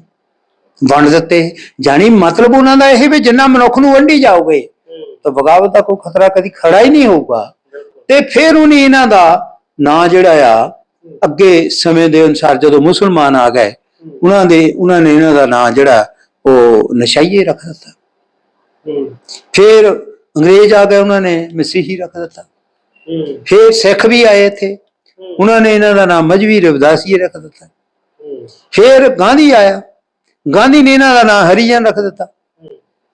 ਵੰਡ ਦਿੱਤੇ। ਜਾਣੀ ਮਤਲਬ ਉਹਨਾਂ ਦਾ ਇਹ ਵੀ ਜਿੰਨਾ ਮਨੁੱਖ ਨੂੰ ਵੰਡੀ ਜਾਓਗੇ। ਤਾਂ ਬਗਾਵਤ ਦਾ ਕੋਈ ਖਤਰਾ ਕਦੀ ਖੜਾ ਹੀ ਨਹੀਂ ਹੋਊਗਾ। ਤੇ ਫਿਰ ਉਹਨੇ ਇਹਨਾਂ ਦਾ ਨਾਂ ਜਿਹੜਾ ਆ, ਅੱਗੇ ਸਮੇਂ ਦੇ ਅਨੁਸਾਰ ਜਦੋਂ ਮੁਸਲਮਾਨ ਆ ਗਏ, ਉਹਨਾਂ ਦੇ, ਉਹਨਾਂ ਨੇ ਇਹਨਾਂ ਦਾ ਨਾਂ ਜਿਹੜਾ, ਉਹ ਨਸ਼ਾਈਏ ਰੱਖ ਦਿੱਤਾ। ਫਿਰ ਅੰਗਰੇਜ਼ ਆ ਗਏ, ਉਹਨਾਂ ਨੇ ਮਸੀਹੀ ਰੱਖ ਦਿੱਤਾ। ਫਿਰ ਸਿੱਖ ਵੀ ਆਏ ਇੱਥੇ, ਉਹਨਾਂ ਨੇ ਇਹਨਾਂ ਦਾ ਨਾਮ ਮਜਵੀ ਰਵਿਦਾਸੀ ਰੱਖ ਦਿੱਤਾ। ਫਿਰ ਗਾਂਧੀ ਆਇਆ, ਗਾਂਧੀ ਨੇ ਇਹਨਾਂ ਦਾ ਨਾਮ ਹਰੀਜਨ ਰੱਖ ਦਿੱਤਾ।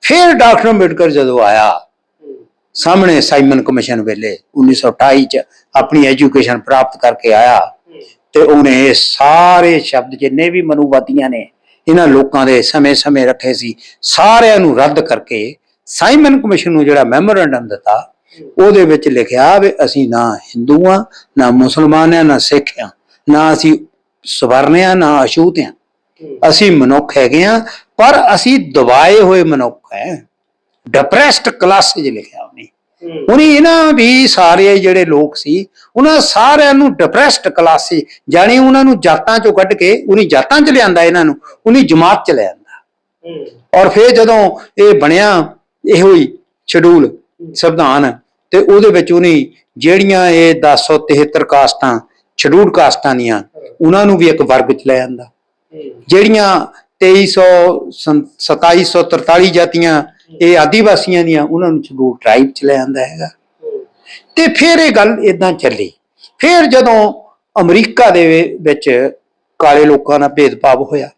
ਫਿਰ ਡਾਕਟਰ ਅੰਬੇਡਕਰ ਜਦੋਂ ਆਇਆ ਸਾਹਮਣੇ ਸਾਈਮਨ ਕਮਿਸ਼ਨ ਵੇਲੇ 1928 ਚ ਆਪਣੀ ਐਜੂਕੇਸ਼ਨ ਪ੍ਰਾਪਤ ਕਰਕੇ ਆਇਆ ਤੇ ਉਹਨੇ ਸਾਰੇ ਸ਼ਬਦ ਜਿੰਨੇ ਵੀ ਮਨੂਵਾਦੀਆਂ ਨੇ, ਇਹਨਾਂ ਲੋਕਾਂ ਦੇ ਸਮੇਂ-ਸਮੇਂ ਰੱਖੇ ਸੀ, ਸਾਰਿਆਂ ਨੂੰ ਰੱਦ ਕਰਕੇ ਸਾਈਮਨ ਕਮਿਸ਼ਨ ਨੂੰ ਜਿਹੜਾ ਮੈਮੋਰੈਂਡਮ ਦਿੱਤਾ, ਉਹਦੇ ਵਿੱਚ ਲਿਖਿਆ ਵੀ ਅਸੀਂ ਨਾ ਹਿੰਦੂ ਆ, ਨਾ ਮੁਸਲਮਾਨ ਆ, ਨਾ ਸਿੱਖ ਆ, ਨਾ ਅਸੀਂ ਸਵਰਨ ਆ, ਨਾ ਅਛੂਤ ਆ। ਅਸੀਂ ਮਨੁੱਖ ਹੈਗੇ ਆ, ਪਰ ਅਸੀਂ ਦਬਾਏ ਹੋਏ ਮਨੁੱਖ ਹੈ। ਡਿਪਰੈਸਡ ਕਲਾਸ 'ਚ ਲਿਖਿਆ ਉਹਨੇ। ਉਹਨੇ ਇਹਨਾਂ ਵੀ ਸਾਰੇ ਜਿਹੜੇ ਲੋਕ ਸੀ ਉਹਨਾਂ ਸਾਰਿਆਂ ਨੂੰ ਡਿਪਰੈਸਡ ਕਲਾਸ ਜਾਣੀ ਉਹਨਾਂ ਨੂੰ ਜਾਤਾਂ ਚੋਂ ਕੱਢ ਕੇ ਉਹਨੀ ਜਾਤਾਂ 'ਚ ਲਿਆਂਦਾ ਇਹਨਾਂ ਨੂੰ ਉਹਨੀ ਜਮਾਤ 'ਚ ਲਿਆਂਦਾ ਔਰ ਫਿਰ ਜਦੋਂ ਇਹ ਬਣਿਆ ਇਹੋ ਹੀ ਸ਼ਡਿਊਲ ਸੰਵਿਧਾਨ ਤੇ ਉਹਦੇ ਵਿੱਚ ਉਹਨੇ ਜਿਹੜੀਆਂ ਇਹ 1073 ਕਾਸਟਾਂ ਸ਼ਡਿਊਲ ਕਾਸਟਾਂ ਦੀਆਂ ਉਹਨਾਂ ਨੂੰ ਵੀ ਇੱਕ ਵਰਗ 'ਚ ਲੈ ਆਂਦਾ। ਜਿਹੜੀਆਂ 2300 ਸੰ- 2743 ਜਾਤੀਆਂ ਇਹ ਆਦੀਵਾਸੀਆਂ ਦੀਆਂ ਉਹਨਾਂ ਨੂੰ ਸ਼ਡਿਊਲ ਟ੍ਰਾਈਬ 'ਚ ਲੈ ਆਂਦਾ ਹੈਗਾ। ਤੇ ਫਿਰ ਇਹ ਗੱਲ ਇਦਾਂ ਚੱਲੀ। ਫਿਰ ਜਦੋਂ ਅਮਰੀਕਾ ਦੇ ਵਿੱਚ ਕਾਲੇ ਲੋਕਾਂ ਨਾਲ ਭੇਦਭਾਵ ਹੋਇਆ।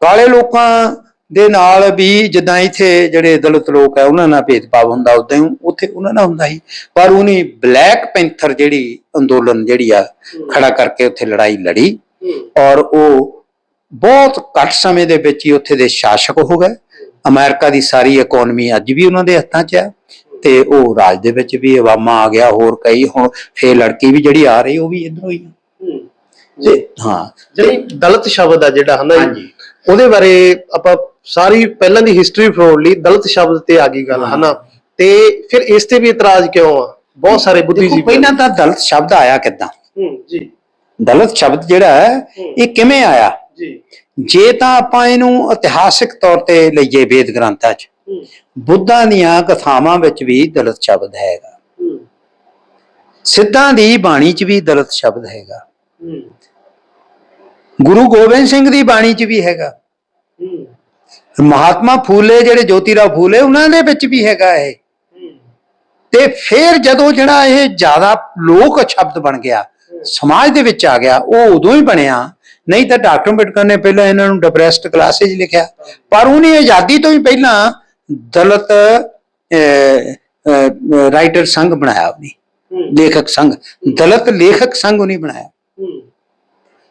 ਕਾਲੇ ਲੋਕਾਂ ਦੇ ਨਾਲ ਵੀ ਜਿੱਦਾਂ ਇੱਥੇ ਜਿਹੜੇ ਦਲਿਤ ਲੋਕ ਹੈ ਉਹਨਾਂ ਨਾਲ ਭੇਦਭਾਵ ਹੁੰਦਾ ਉਦਾਂ ਹੀ, ਉੱਥੇ ਉਹਨਾਂ ਨਾਲ ਹੁੰਦਾ ਸੀ। ਪਰ ਉਹਨੇ ਬਲੈਕ ਪੈਂਥਰ ਜਿਹੜੀ ਅੰਦੋਲਨ ਜਿਹੜੀ ਆ, ਖੜਾ ਕਰਕੇ ਉੱਥੇ ਲੜਾਈ ਲੜੀ। ਔਰ ਉਹ ਬਹੁਤ ਘੱਟ ਸਮੇਂ ਦੇ ਵਿੱਚ ਹੀ ਉੱਥੇ ਦੇ ਸ਼ਾਸਕ ਹੋ ਗਏ। ਅਮਰੀਕਾ ਦੀ ਸਾਰੀ ਇਕਨੋਮੀ ਅੱਜ ਵੀ ਉਹਨਾਂ ਦੇ ਹੱਥਾਂ 'ਚ ਹੈ ਤੇ ਉਹ ਰਾਜ ਦੇ ਵਿੱਚ ਵੀ ਅਵਾਮਾ ਆ ਗਿਆ ਹੋਰ ਕਈ ਹੁਣ ਫੇਰ ਲੜਕੀ ਵੀ ਜਿਹੜੀ ਆ ਰਹੀ ਉਹ ਵੀ ਇਧਰੋਂ ਹੀ ਆ। ਤੇ ਹਾਂ ਜਿਹੜੀ ਦਲਿਤ ਸ਼ਬਦ ਆ ਜਿਹੜਾ ਹਨਾ ਜੀ। ਉਹਦੇ ਬਾਰੇ ਆਪਾਂ ਸਾਰੀ ਪਹਿਲਾਂ ਦੀ ਹਿਸਟਰੀ ਫਰੋੜ ਲਈ ਦਲਿਤ ਸ਼ਬਦ ਤੇ ਆ ਗਈ ਗੱਲ। ਹਨਾ? ਤੇ ਫਿਰ ਇਸ ਤੇ ਵੀ ਇਤਰਾਜ਼ ਕਿਉਂ ਆ? ਬਹੁਤ ਸਾਰੇ ਦੇਖੋ ਬੁੱਧੀਜੀਵੀ ਪਹਿਲਾਂ ਤਾਂ ਦਲਿਤ ਸ਼ਬਦ ਆਇਆ ਕਿੱਦਾਂ? ਹੂੰ ਜੀ। ਦਲਿਤ ਸ਼ਬਦ ਜਿਹੜਾ ਹੈ। ਇਹ ਕਿਵੇਂ ਆਇਆ? ਜੀ। ਜੇ ਤਾਂ ਆਪਾਂ ਇਹਨੂੰ ਇਤਿਹਾਸਿਕ ਤੌਰ ਤੇ ਲਈਏ ਵੇਦ ਗ੍ਰੰਥਾਂ 'ਚ ਬੁੱਧਾਂ ਦੀਆਂ ਕਥਾਵਾਂ ਵਿੱਚ ਵੀ ਦਲਿਤ ਸ਼ਬਦ ਹੈਗਾ। ਸਿੱਧਾਂ ਦੀ ਬਾਣੀ 'ਚ ਵੀ ਦਲਿਤ ਸ਼ਬਦ ਹੈਗਾ। ਗੁਰੂ ਗੋਬਿੰਦ ਸਿੰਘ ਦੀ ਬਾਣੀ 'ਚ ਵੀ ਹੈਗਾ। ਮਹਾਤਮਾ ਫੂਲੇ ਜਿਹੜੇ ਜੋਤੀਰਾਓ ਫੂਲੇ ਉਹਨਾਂ ਦੇ ਵਿੱਚ ਵੀ ਹੈਗਾ ਇਹ। ਤੇ ਫਿਰ ਜਦੋਂ ਜਿਹੜਾ ਇਹ ਜ਼ਿਆਦਾ ਲੋਕ ਸ਼ਬਦ ਬਣ ਗਿਆ ਸਮਾਜ ਦੇ ਵਿੱਚ ਆ ਗਿਆ ਉਹ ਉਦੋਂ ਹੀ ਬਣਿਆ ਨਹੀਂ ਤਾਂ ਡਾਕਟਰ ਅੰਬੇਡਕਰ ਨੇ ਪਹਿਲਾਂ ਇਹਨਾਂ ਨੂੰ ਡਿਪਰੈਸਡ ਕਲਾਸਿਸ ਲਿਖਿਆ। ਪਰ ਉਹਨੇ ਆਜ਼ਾਦੀ ਤੋਂ ਹੀ ਪਹਿਲਾਂ ਦਲਿਤ ਰਾਈਟਰ ਸੰਘ ਬਣਾਇਆ ਉਹਨੇ ਲੇਖਕ ਸੰਘ। ਦਲਿਤ ਲੇਖਕ ਸੰਘ ਉਹਨੇ ਬਣਾਇਆ।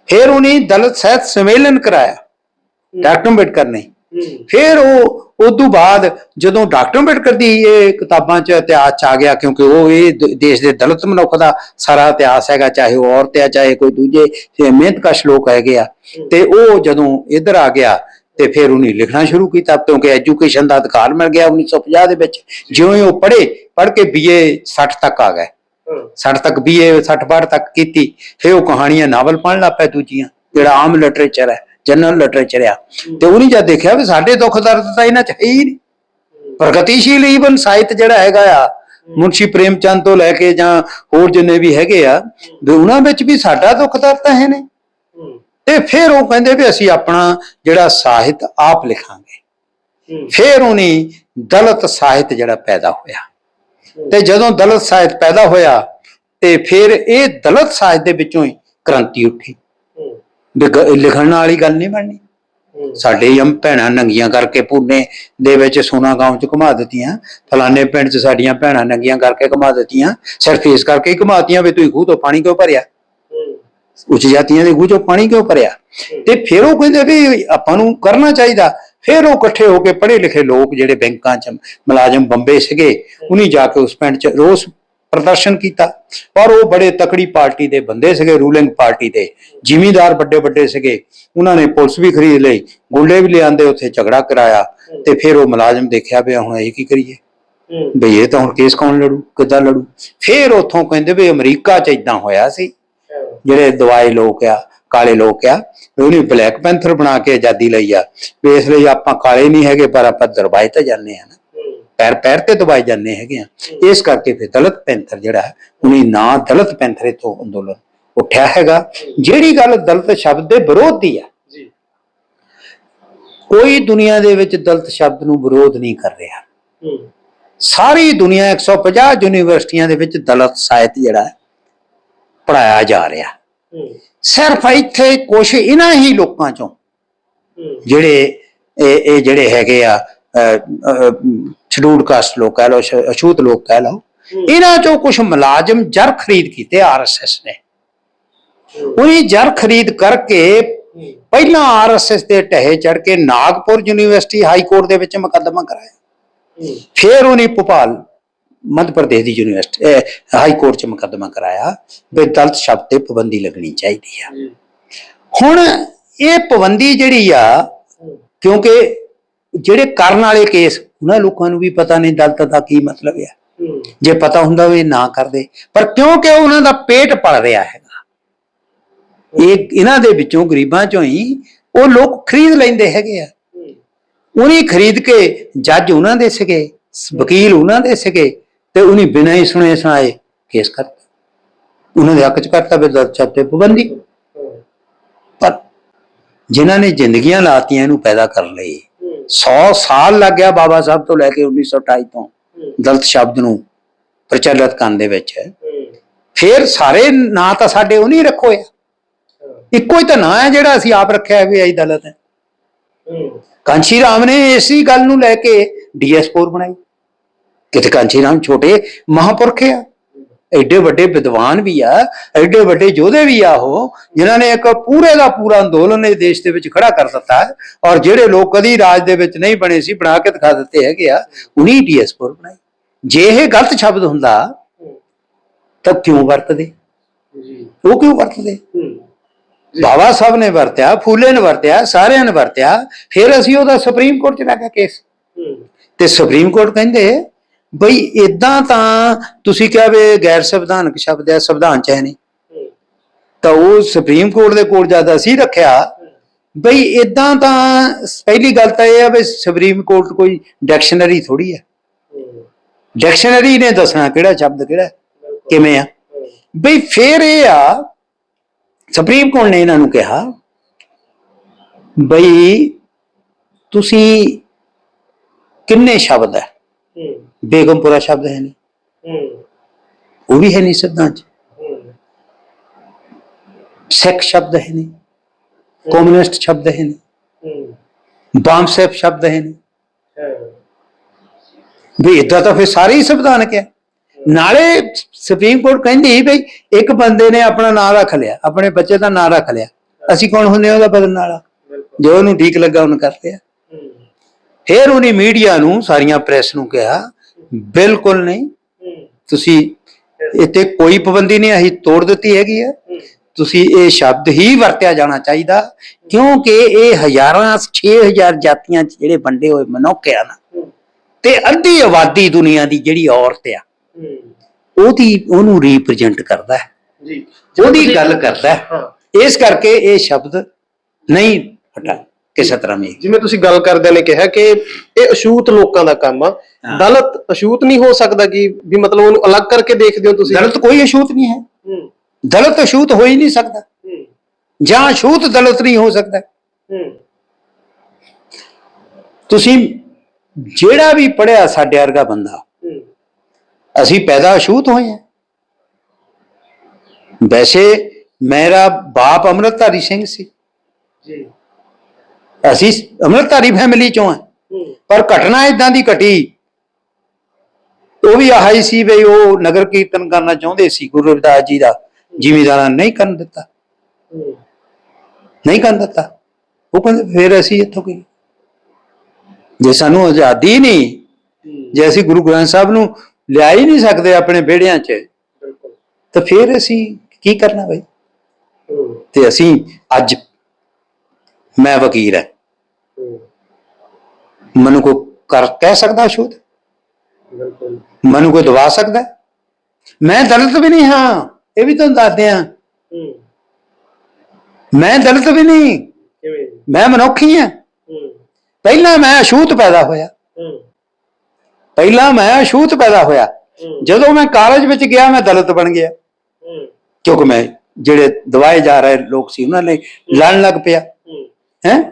ਫਿਰ ਉਹਨੇ ਦਲਿਤ ਸਾਹਿਤ ਸੰਮੇਲਨ ਕਰਾਇਆ। ਡਾਕਟਰ ਅੰਬੇਡਕਰ ਨੇ ਫਿਰ ਉਹ ਉਦੋਂ ਬਾਅਦ ਜਦੋਂ ਡਾਕਟਰ ਅੰਬੇਡਕਰ ਦੀ ਇਹ ਕਿਤਾਬਾਂ 'ਚ ਇਤਿਹਾਸ 'ਚ ਆ ਗਿਆ ਕਿਉਂਕਿ ਉਹ ਇਹ ਦੇਸ਼ ਦੇ ਦਲਿਤ ਮਨੁੱਖ ਦਾ ਸਾਰਾ ਇਤਿਹਾਸ ਹੈਗਾ ਚਾਹੇ ਉਹ ਔਰਤ ਹੈ ਚਾਹੇ ਕੋਈ ਦੂਜੇ ਮਿਹਨਤਕਸ਼ ਲੋਕ ਹੈਗੇ ਆ। ਤੇ ਉਹ ਜਦੋਂ ਇੱਧਰ ਆ ਗਿਆ ਤੇ ਫਿਰ ਉਹਨੇ ਲਿਖਣਾ ਸ਼ੁਰੂ ਕੀਤਾ ਕਿਉਂਕਿ ਐਜੂਕੇਸ਼ਨ ਦਾ ਅਧਿਕਾਰ ਮਿਲ ਗਿਆ 1950 ਦੇ ਵਿੱਚ। ਜਿਉਂ ਉਹ ਪੜ੍ਹੇ ਪੜ੍ਹ ਕੇ ਬੀਏ 60 ਤੱਕ ਆ ਗਏ। ਹੂੰ। 60 ਤੱਕ ਬੀਏ 60 62 ਤੱਕ ਕੀਤੀ। ਫਿਰ ਉਹ ਕਹਾਣੀਆਂ ਨਾਵਲ ਪੜ੍ਹਨ ਲੱਗ ਪਏ ਦੂਜੀਆਂ ਜਿਹੜਾ ਆਮ ਲਿਟਰੇਚਰ ਹੈ। ਜਨਰਲ ਲਿਟਰੇਚਰ ਆ ਤੇ ਉਹਨੇ ਜਦ ਦੇਖਿਆ ਵੀ ਸਾਡੇ ਦੁੱਖ ਦਰਦ ਤਾਂ ਇਹਨਾਂ ਚ ਹੈ ਹੀ ਨਹੀਂ। ਪ੍ਰਗਤੀਸ਼ੀਲ ਈਵਨ ਸਾਹਿਤ ਜਿਹੜਾ ਹੈਗਾ ਆ, ਮੁਨਸ਼ੀ ਪ੍ਰੇਮਚੰਦ ਤੋਂ ਲੈ ਕੇ ਜਾਂ ਹੋਰ ਜਿੰਨੇ ਵੀ ਹੈਗੇ ਆ, ਵੀ ਉਹਨਾਂ ਵਿੱਚ ਵੀ ਸਾਡਾ ਦੁੱਖ ਦਰਦ ਤਾਂ ਹੈ ਨੇ ਤੇ ਫਿਰ ਉਹ ਕਹਿੰਦੇ ਵੀ ਅਸੀਂ ਆਪਣਾ ਜਿਹੜਾ ਸਾਹਿਤ ਆਪ ਲਿਖਾਂਗੇ। ਹੂੰ ਫਿਰ ਉਹਨੇ ਦਲਤ ਸਾਹਿਤ ਜਿਹੜਾ ਪੈਦਾ ਹੋਇਆ। ਤੇ ਜਦੋਂ ਦਲਤ ਸਾਹਿਤ ਪੈਦਾ ਹੋਇਆ, ਤੇ ਫਿਰ ਇਹ ਦਲਤ ਸਾਹਿਤ ਦੇ ਵਿੱਚੋਂ ਹੀ ਕ੍ਰਾਂਤੀ ਉੱਠੀ। ਵੀ ਗ- ਲਿਖਣ ਵਾਲੀ ਗੱਲ ਨਹੀਂ ਬਣਨੀ। ਸਾਡੇ ਯਮ ਭੈਣਾਂ ਨੰਗੀਆਂ ਕਰਕੇ ਪੂਨੇ ਦੇ ਵਿੱਚ ਸੋਨਾ ਗਾਉਂ ਚ ਘੁਮਾ ਦਿੱਤੀਆਂ। ਫਲਾਣੇ ਪਿੰਡ ਚ ਸਾਡੀਆਂ ਭੈਣਾਂ ਨੰਗੀਆਂ ਕਰਕੇ ਘੁਮਾ ਦਿੱਤੀਆਂ। ਸਿਰਫ ਇਸ ਕਰਕੇ ਹੀ ਘੁਮਾਤੀਆਂ ਵੀ ਤੁਸੀਂ ਖੂਹ ਤੋਂ ਪਾਣੀ ਕਿਉਂ ਭਰਿਆ? ਉੱਚ ਜਾਤੀਆਂ ਦੇ ਖੂਹ ਚੋਂ ਪਾਣੀ ਕਿਉਂ ਭਰਿਆ? ਤੇ ਫਿਰ ਉਹ ਕਹਿੰਦੇ ਵੀ ਆਪਾਂ ਨੂੰ ਕਰਨਾ ਚਾਹੀਦਾ। ਫਿਰ ਉਹ ਇਕੱਠੇ ਹੋ ਕੇ ਪੜ੍ਹੇ ਲਿਖੇ ਲੋਕ ਜਿਹੜੇ ਬੈਂਕਾਂ 'ਚ ਮੁਲਾਜ਼ਮ ਬੰਬੇ ਸੀਗੇ ਉਹਨੀ ਜਾ ਕੇ ਉਸ ਪਿੰਡ 'ਚ ਰੋਸ ਪ੍ਰਦਰਸ਼ਨ ਕੀਤਾ। ਪਰ ਉਹ ਬੜੇ ਤਕੜੀ ਪਾਰਟੀ ਦੇ ਬੰਦੇ ਸੀਗੇ ਰੂਲਿੰਗ ਪਾਰਟੀ ਦੇ। ਜ਼ਿਮੀਂਦਾਰ ਵੱਡੇ ਵੱਡੇ ਸੀਗੇ। ਉਹਨਾਂ ਨੇ ਪੁਲਿਸ ਵੀ ਖਰੀਦ ਲਈ ਗੁੰਡੇ ਵੀ ਲਿਆਂਦੇ ਉੱਥੇ ਝਗੜਾ ਕਰਾਇਆ ਤੇ ਫਿਰ ਉਹ ਮੁਲਾਜ਼ਮ ਦੇਖਿਆ ਵੀ ਹੁਣ ਇਹ ਕੀ ਕਰੀਏ? ਵੀ ਇਹ ਤਾਂ ਹੁਣ ਕੇਸ ਕੌਣ ਲੜੂ ਕਿੱਦਾਂ ਲੜੂ? ਫਿਰ ਉੱਥੋਂ ਕਹਿੰਦੇ ਵੀ ਅਮਰੀਕਾ 'ਚ ਇਦਾਂ ਹੋਇਆ ਸੀ। ਜਿਹੜੇ ਦਵਾਈ ਲੋਕ ਆ ਕਾਲੇ ਲੋਕ ਆ ਉਹਨੇ ਬਲੈਕ ਪੈਂਥਰ ਬਣਾ ਕੇ ਆਜ਼ਾਦੀ ਲਈ ਆ। ਵੀ ਇਸ ਲਈ ਆਪਾਂ ਕਾਲੇ ਨਹੀਂ ਹੈਗੇ ਪਰ ਆਪਾਂ ਦਰਬਾਈ ਤਾਂ ਜਾਂਦੇ ਆ ਨਾ। ਪੈਰ ਪੈਰ ਤੇ ਦਬਾਈ ਜਾਂਦੇ ਹੈਗੇ ਆ। ਇਸ ਕਰਕੇ ਫਿਰ ਦਲਿਤ ਪੈਂਥਰ ਜਿਹੜਾ ਉਹਨੇ ਨਾਂ ਦਲਿਤ ਪੈਂਥਰੇ ਤੋਂ ਅੰਦੋਲਨ ਉੱਠਿਆ ਹੈਗਾ। ਜਿਹੜੀ ਗੱਲ ਦਲਿਤ ਸ਼ਬਦ ਦੇ ਵਿਰੋਧ ਦੀ ਆ ਕੋਈ ਦੁਨੀਆ ਦੇ ਵਿੱਚ ਦਲਿਤ ਸ਼ਬਦ ਨੂੰ ਵਿਰੋਧ ਨਹੀਂ ਕਰ ਰਿਹਾ। ਸਾਰੀ ਦੁਨੀਆ 150 ਯੂਨੀਵਰਸਿਟੀਆਂ ਦੇ ਵਿੱਚ ਦਲਿਤ ਸਾਹਿਤ ਜਿਹੜਾ ਪੜਾਇਆ ਜਾ ਰਿਹਾ। ਸਿਰਫ ਇੱਥੇ ਕੁਛ ਇਹਨਾਂ ਹੀ ਲੋਕਾਂ ਚੋਂ ਜਿਹੜੇ ਇਹ ਜਿਹੜੇ ਹੈਗੇ ਆ ਸ਼ਡੂਡ ਕਾਸਟ ਲੋਕ ਕਹਿ ਲਓ ਅਛੂਤ ਲੋਕ ਕਹਿ ਲਓ ਇਹਨਾਂ ਚੋਂ ਕੁਝ ਮੁਲਾਜ਼ਮ ਜਰ ਖਰੀਦ ਕੀਤੇ ਆਰਐਸਐਸ ਨੇ। ਉਹਨੇ ਜਰ ਖਰੀਦ ਕਰਕੇ ਪਹਿਲਾਂ ਆਰਐਸਐਸ ਦੇ ਟਹੇ ਚੜ ਕੇ ਨਾਗਪੁਰ ਯੂਨੀਵਰਸਿਟੀ ਹਾਈ ਕੋਰਟ ਦੇ ਵਿੱਚ ਮੁਕੱਦਮਾ ਕਰਾਇਆ। ਫਿਰ ਉਹਨੇ ਭੋਪਾਲ ਮੱਧ ਪ੍ਰਦੇਸ਼ ਦੀ ਯੂਨੀਵਰਸਿਟੀ ਹਾਈ ਕੋਰਟ 'ਚ ਮੁਕੱਦਮਾ ਕਰਾਇਆ ਵੀ ਦਲਿਤ ਸ਼ਬਦ ਤੇ ਪਾਬੰਦੀ ਲੱਗਣੀ ਚਾਹੀਦੀ ਆ। ਹੁਣ ਇਹ ਪਾਬੰਦੀ ਜਿਹੜੀ ਆ ਕਿਉਂਕਿ ਜਿਹੜੇ ਕਰਨ ਵਾਲੇ ਕੇਸ ਉਹਨਾਂ ਲੋਕਾਂ ਨੂੰ ਵੀ ਪਤਾ ਨਹੀਂ ਦਲਤ ਦਾ ਕੀ ਮਤਲਬ ਹੈ। ਜੇ ਪਤਾ ਹੁੰਦਾ ਵੀ ਨਾ ਕਰਦੇ। ਪਰ ਕਿਉਂਕਿ ਉਹਨਾਂ ਦਾ ਪੇਟ ਪਲ ਰਿਹਾ ਹੈਗਾ। ਇਹ ਇਹਨਾਂ ਦੇ ਵਿੱਚੋਂ, ਗਰੀਬਾਂ ਚੋਂ ਹੀ ਉਹ ਲੋਕ ਖਰੀਦ ਲੈਂਦੇ ਹੈਗੇ ਆ। ਉਹਨੇ ਖਰੀਦ ਕੇ ਜੱਜ ਉਹਨਾਂ ਦੇ ਸੀਗੇ, ਵਕੀਲ ਉਹਨਾਂ ਦੇ ਸੀਗੇ ਤੇ ਉਹਨੇ ਬਿਨਾਂ ਹੀ ਸੁਣੇ ਸੁਣਾਏ ਕੇਸ ਕਰਤਾ। ਉਹਨਾਂ ਦੇ ਹੱਕ ਚ ਕਰਤਾ ਵੀ ਦਲਤ ਸ਼ਬਦ ਤੇ ਪਾਬੰਦੀ। ਪਰ ਜਿਨ੍ਹਾਂ ਨੇ ਜ਼ਿੰਦਗੀਆਂ ਲਾਤੀਆਂ ਇਹਨੂੰ ਪੈਦਾ ਕਰਨ ਲਈ 100 ਸਾਲ ਲੱਗ ਗਿਆ ਬਾਬਾ ਸਾਹਿਬ ਤੋਂ ਲੈ ਕੇ 1928 ਤੋਂ ਦਲਿਤ ਸ਼ਬਦ ਨੂੰ ਪ੍ਰਚਲਿਤ ਕਰਨ ਦੇ ਵਿੱਚ। ਫਿਰ ਸਾਰੇ ਨਾਂ ਤਾਂ ਸਾਡੇ ਉਹ ਨਹੀਂ ਰੱਖੋ ਆ ਇੱਕੋ ਹੀ ਤਾਂ ਨਾਂ ਹੈ ਜਿਹੜਾ ਅਸੀਂ ਆਪ ਰੱਖਿਆ ਹੈ ਵੀ ਆਈ ਦਲਿਤ ਹੈ। ਹੂੰ। ਕਾਂਚੀ ਰਾਮ ਨੇ ਇਸੀ ਗੱਲ ਨੂੰ ਲੈ ਕੇ ਡੀਐਸ4 ਬਣਾਈ। ਕਿਤੇ ਕਾਂਚੀ ਰਾਮ ਛੋਟੇ ਮਹਾਪੁਰਖ ਆ। ਐਡੇ ਵੱਡੇ ਵਿਦਵਾਨ ਵੀ ਆ ਐਡੇ ਵੱਡੇ ਯੋਧੇ ਵੀ ਆ ਉਹ ਜਿਨ੍ਹਾਂ ਨੇ ਇੱਕ ਪੂਰੇ ਦਾ ਪੂਰਾ ਅੰਦੋਲਨ ਇਹ ਦੇਸ਼ ਦੇ ਵਿੱਚ ਖੜਾ ਕਰ ਦਿੱਤਾ ਔਰ ਜਿਹੜੇ ਲੋਕ ਕਦੀ ਰਾਜ ਦੇ ਵਿੱਚ ਨਹੀਂ ਬਣੇ ਸੀ ਬਣਾ ਕੇ ਦਿਖਾ ਦਿੱਤੇ ਹੈਗੇ ਆ ਉਨੀ ਡੀਐਸ4 ਬਣਾਈ। ਜੇ ਇਹ ਗਲਤ ਸ਼ਬਦ ਹੁੰਦਾ ਤਾਂ ਕਿਉਂ ਵਰਤਦੇ? ਜੀ। ਉਹ ਕਿਉਂ ਵਰਤਦੇ? ਬਾਬਾ ਸਾਹਿਬ ਨੇ ਵਰਤਿਆ ਫੂਲੇ ਨੇ ਵਰਤਿਆ ਸਾਰਿਆਂ ਨੇ ਵਰਤਿਆ ਫਿਰ ਅਸੀਂ ਉਹਦਾ ਸੁਪਰੀਮ ਕੋਰਟ 'ਚ ਲੈ ਗਿਆ ਕੇਸ। ਤੇ ਸੁਪਰੀਮ ਕੋਰਟ ਕਹਿੰਦੇ ਬਈ ਇਦਾਂ ਤਾਂ ਤੁਸੀਂ ਕਿਹਾ ਵੀ ਗੈਰ ਸੰਵਿਧਾਨਕ ਸ਼ਬਦ ਹੈ, ਸੰਵਿਧਾਨ ਚ ਹੈ ਨਹੀਂ। ਤਾਂ ਉਹ ਸੁਪਰੀਮ ਕੋਰਟ ਦੇ ਕੋਲ ਜਦ ਅਸੀਂ ਰੱਖਿਆ, ਬਈ ਇਦਾਂ ਤਾਂ ਪਹਿਲੀ ਗੱਲ ਤਾਂ ਇਹ ਹੈ ਵੀ ਸੁਪਰੀਮ ਕੋਰਟ ਕੋਈ ਡਿਕਸ਼ਨਰੀ ਥੋੜੀ ਹੈ। ਡਿਕਸ਼ਨਰੀ ਨੇ ਦੱਸਣਾ ਕਿਹੜਾ ਸ਼ਬਦ ਕਿਹੜਾ ਕਿਵੇਂ ਆ। ਬਈ ਫੇਰ ਇਹ ਆ ਸੁਪਰੀਮ ਕੋਰਟ ਨੇ ਇਹਨਾਂ ਨੂੰ ਕਿਹਾ, ਬਈ ਤੁਸੀਂ ਕਿੰਨੇ ਸ਼ਬਦ ਹੈ? ਬੇਗਮਪੁਰਾ ਸ਼ਬਦ ਹੈ ਨਹੀਂ। ਉਹ ਵੀ ਹੈ ਨਹੀਂ ਸਿੱਧਾਂ ਚ। ਸਿੱਖ ਸ਼ਬਦ ਹੈ ਨਹੀਂ। ਕਮਿਊਨਿਸਟ ਸ਼ਬਦ ਹੈ ਨਹੀਂ। ਬਾਮਸੇਪ ਸ਼ਬਦ ਹੈ ਨਹੀਂ। ਵੀ ਇਦਾਂ ਤਾਂ ਫਿਰ ਸਾਰੇ ਹੀ ਸੰਵਿਧਾਨਕ ਹੈ। ਨਾਲੇ ਸੁਪਰੀਮ ਕੋਰਟ ਕਹਿੰਦੀ ਬਈ ਇੱਕ ਬੰਦੇ ਨੇ ਆਪਣਾ ਨਾਮ ਰੱਖ ਲਿਆ ਆਪਣੇ ਬੱਚੇ ਦਾ ਨਾਮ ਰੱਖ ਲਿਆ। ਅਸੀਂ ਕੌਣ ਹੁੰਦੇ ਹਾਂ ਉਹਦਾ ਬਦਲਣ ਵਾਲਾ ਜੋ ਉਹਨੂੰ ਠੀਕ ਲੱਗਾ ਉਹਨੂੰ ਕਰਦੇ ਆ ਫਿਰ ਉਹਨੇ ਮੀਡੀਆ ਨੂੰ ਸਾਰੀਆਂ ਪ੍ਰੈਸ ਨੂੰ ਕਿਹਾ ਬਿਲਕੁਲ ਨਹੀਂ। ਤੁਸੀਂ ਇੱਥੇ ਕੋਈ ਪਾਬੰਦੀ ਨਹੀਂ ਅਸੀਂ ਤੋੜ ਦਿੱਤੀ ਹੈਗੀ ਆ। ਤੁਸੀਂ ਇਹ ਸ਼ਬਦ ਹੀ ਵਰਤਿਆ ਜਾਣਾ ਚਾਹੀਦਾ ਕਿਉਂਕਿ ਇਹ ਹਜ਼ਾਰਾਂ 6000 ਜਾਤੀਆਂ 'ਚ ਜਿਹੜੇ ਵੰਡੇ ਹੋਏ ਮਨੁੱਖ ਆ ਨਾ ਤੇ ਅੱਧੀ ਆਬਾਦੀ ਦੁਨੀਆ ਦੀ ਜਿਹੜੀ ਔਰਤ ਆ ਉਹਦੀ ਉਹਨੂੰ ਰਿਪਰੈਜ਼ੈਂਟ ਕਰਦਾ ਹੈ। ਜੀ। ਉਹਦੀ ਗੱਲ ਕਰਦਾ ਹਾਂ। ਇਸ ਕਰਕੇ ਇਹ ਸ਼ਬਦ ਨਹੀਂ ਹਟਾ ਕਿਸੇ ਤਰ੍ਹਾਂ ਵੀ। ਜਿਵੇਂ ਤੁਸੀਂ ਗੱਲ ਕਰਦੇ ਨੇ ਕਿਹਾ ਕਿ ਇਹ ਅਛੂਤ ਲੋਕਾਂ ਦਾ ਕੰਮ ਆ। ਹਾਂ। ਦਲਿਤ ਅਛੂਤ ਨਹੀਂ ਹੋ ਸਕਦਾ ਕਿ ਵੀ ਮਤਲਬ ਉਹਨੂੰ ਅਲੱਗ ਕਰਕੇ ਦੇਖਦੇ ਹੋ ਤੁਸੀਂ। ਦਲਿਤ ਕੋਈ ਅਛੂਤ ਨਹੀਂ ਹੈ। ਹੂੰ। ਦਲਿਤ ਅਛੂਤ ਹੋ ਹੀ ਨਹੀਂ ਸਕਦਾ। ਹੂੰ। ਜਾਂ ਅਛੂਤ ਦਲਿਤ ਨਹੀਂ ਹੋ ਸਕਦਾ। ਹੂੰ। ਤੁਸੀਂ ਜਿਹੜਾ ਵੀ ਪੜਿਆ ਸਾਡੇ ਵਰਗਾ ਬੰਦਾ ਹੂੰ। ਅਸੀਂ ਪੈਦਾ ਅਛੂਤ ਹੋਏ ਹਾਂ। ਵੈਸੇ ਮੇਰਾ ਬਾਪ ਅੰਮ੍ਰਿਤਧਾਰੀ ਸਿੰਘ ਸੀ। ਜੀ। ਅਸੀਂ ਅੰਮ੍ਰਿਤਧਾਰੀ ਫੈਮਿਲੀ ਚੋਂ ਹਾਂ। ਪਰ ਘਟਨਾ ਇਦਾਂ ਦੀ ਘਟੀ। ਉਹ ਵੀ ਆਹ ਸੀ ਵੀ ਉਹ ਨਗਰ ਕੀਰਤਨ ਕਰਨਾ ਚਾਹੁੰਦੇ ਸੀ ਗੁਰੂ ਰਵਿਦਾਸ ਜੀ ਦਾ। ਜ਼ਿਮੀਦਾਰਾਂ ਨਹੀਂ ਕਰਨ ਦਿੱਤਾ। ਨਹੀਂ ਕਰਨ ਦਿੱਤਾ। ਉਹ ਕਹਿੰਦੇ ਫਿਰ ਅਸੀਂ ਇੱਥੋਂ ਕੀ? ਜੇ ਸਾਨੂੰ ਆਜ਼ਾਦੀ ਨਹੀਂ ਜੇ ਅਸੀਂ ਗੁਰੂ ਗ੍ਰੰਥ ਸਾਹਿਬ ਨੂੰ ਲਿਆ ਹੀ ਨਹੀਂ ਸਕਦੇ ਆਪਣੇ ਵਿਹੜਿਆਂ 'ਚ ਤਾਂ ਫਿਰ ਅਸੀਂ ਕੀ ਕਰਨਾ ਬਈ? ਤੇ ਅਸੀਂ ਅੱਜ ਮੈਂ ਵਕੀਲ ਹੈ। ਮੈਨੂੰ ਕੋ ਕਰ ਕਹਿ ਸਕਦਾ ਸ਼ੁੱਧ? ਬਿਲਕੁਲ। ਮੈਨੂੰ ਕੋਈ ਦਵਾ ਸਕਦਾ? ਮੈਂ ਦਲਿਤ ਵੀ ਨਹੀਂ ਹਾਂ ਇਹ ਵੀ ਤੁਹਾਨੂੰ ਦੱਸਦੇ ਆ ਮੈਂ ਦਲਿਤ ਵੀ ਨਹੀਂ। ਕਿਵੇਂ? ਮੈਂ ਮਨੁੱਖ ਹੀ। ਹਾਂ। ਪਹਿਲਾਂ ਮੈਂ ਅਛੂਤ ਪੈਦਾ ਹੋਇਆ। ਪਹਿਲਾਂ ਮੈਂ ਅਛੂਤ ਪੈਦਾ ਹੋਇਆ। ਜਦੋਂ ਮੈਂ ਕਾਲਜ ਵਿੱਚ ਗਿਆ ਮੈਂ ਦਲਿਤ ਬਣ ਗਿਆ। ਕਿਉਂਕਿ ਮੈਂ ਜਿਹੜੇ ਦਵਾਏ ਜਾ ਰਹੇ ਲੋਕ ਸੀ ਉਹਨਾਂ ਨੇ ਲੜਨ ਲੱਗ ਪਿਆ। ਹੂੰ?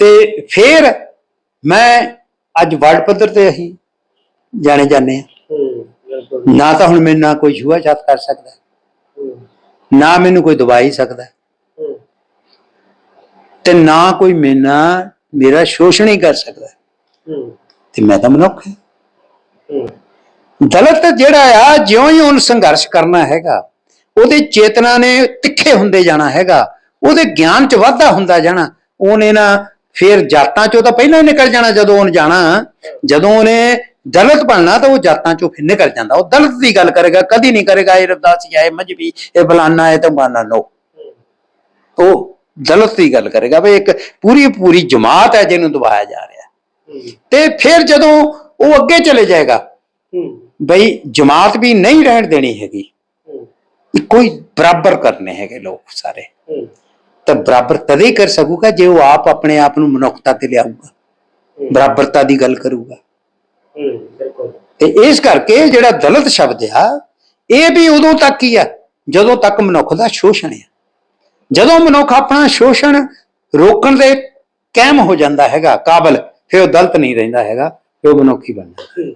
ਤੇ ਫਿਰ ਮੈਂ ਅੱਜ ਵਰਲਡ ਪੱਧਰ ਤੇ ਅਸੀਂ ਜਾਣੇ ਜਾਂਦੇ ਆ ਨਾ ਤਾਂ ਹੁਣ ਮੈਨੂੰ ਨਾ ਕੋਈ ਛੂਆ-ਛਾਤ ਕਰ ਸਕਦਾ ਨਾ ਮੈਨੂੰ ਕੋਈ ਦਵਾਈ ਸਕਦਾ ਤੇ ਨਾ ਕੋਈ ਮੇਨਾ ਮੇਰਾ ਸ਼ੋਸ਼ਣ ਹੀ ਕਰ ਸਕਦਾ ਤੇ ਮੈਂ ਤਾਂ ਮਨੁੱਖ ਹਾਂ। ਹੂੰ। ਦਲਿਤ ਜਿਹੜਾ ਆ ਜਿਉਂ ਹੀ ਉਹਨ ਸੰਘਰਸ਼ ਕਰਨਾ ਹੈਗਾ ਉਹਦੇ ਚੇਤਨਾ ਨੇ ਤਿੱਖੇ ਹੁੰਦੇ ਜਾਣਾ ਹੈਗਾ। ਉਹਦੇ ਗਿਆਨ 'ਚ ਵਾਧਾ ਹੁੰਦਾ ਜਾਣਾ, ਉਹਨੇ ਨਾ ਫਿਰ ਜਾਤਾਂ 'ਚੋਂ ਤਾਂ ਪਹਿਲਾਂ ਹੀ ਨਿਕਲ ਜਾਣਾ ਜਦੋਂ ਉਹਨ ਜਾਣਾ। ਜਦੋਂ ਉਹਨੇ ਦਲਤ ਬਣਨਾ ਤਾਂ ਉਹ ਜਾਤਾਂ 'ਚੋਂ ਫਿਰ ਨਿਕਲ ਜਾਂਦਾ। ਉਹ ਦਲਿਤ ਦੀ ਗੱਲ ਕਰੇਗਾ, ਕਦੀ ਨਹੀਂ ਕਰੇਗਾ, ਇਹ ਰਵਦਾਸੀ ਹੈ ਮਜਬੀ, ਇਹ ਫਲਾਨਾ ਹੈ ਤੇ ਬਾਨਾ ਨੋ। ਉਹ ਦਲਿਤ ਦੀ ਗੱਲ ਕਰੇਗਾ ਵੀ ਇੱਕ ਪੂਰੀ ਪੂਰੀ ਜਮਾਤ ਹੈ ਜਿਹਨੂੰ ਦਬਾਇਆ ਜਾ ਰਿਹਾ। ਤੇ ਫਿਰ ਜਦੋਂ ਉਹ ਅੱਗੇ ਚਲੇ ਜਾਏਗਾ, ਬਈ ਜਮਾਤ ਵੀ ਨਹੀਂ ਰਹਿਣ ਦੇਣੀ ਹੈਗੀ। ਹੂੰ ਇੱਕੋ ਹੀ ਬਰਾਬਰ ਕਰਨੇ ਹੈਗੇ ਲੋਕ ਸਾਰੇ। ਤਾਂ ਬਰਾਬਰ ਤਦੇ ਹੀ ਕਰ ਸਕੂਗਾ ਜੇ ਉਹ ਆਪ ਆਪਣੇ ਆਪ ਨੂੰ ਮਨੁੱਖਤਾ ਤੇ ਲਿਆਊਗਾ। ਬਰਾਬਰਤਾ ਦੀ ਗੱਲ ਕਰੂਗਾ। ਤੇ ਇਸ ਕਰਕੇ ਜਿਹੜਾ ਦਲਿਤ ਸ਼ਬਦ ਆ ਇਹ ਵੀ ਉਦੋਂ ਤੱਕ ਹੀ ਆ ਜਦੋਂ ਤੱਕ ਮਨੁੱਖ ਦਾ ਸ਼ੋਸ਼ਣ ਹੈ ਜਦੋਂ ਮਨੁੱਖ ਆਪਣਾ ਸ਼ੋਸ਼ਣ ਰੋਕਣ ਦੇ ਕਾਇਮ ਹੋ ਜਾਂਦਾ ਹੈਗਾ ਕਾਬਲ ਫਿਰ ਉਹ ਦਲਿਤ ਨਹੀਂ ਰਹਿੰਦਾ ਹੈਗਾ ਫਿਰ ਉਹ ਮਨੁੱਖ ਹੀ। ਬਣਦਾ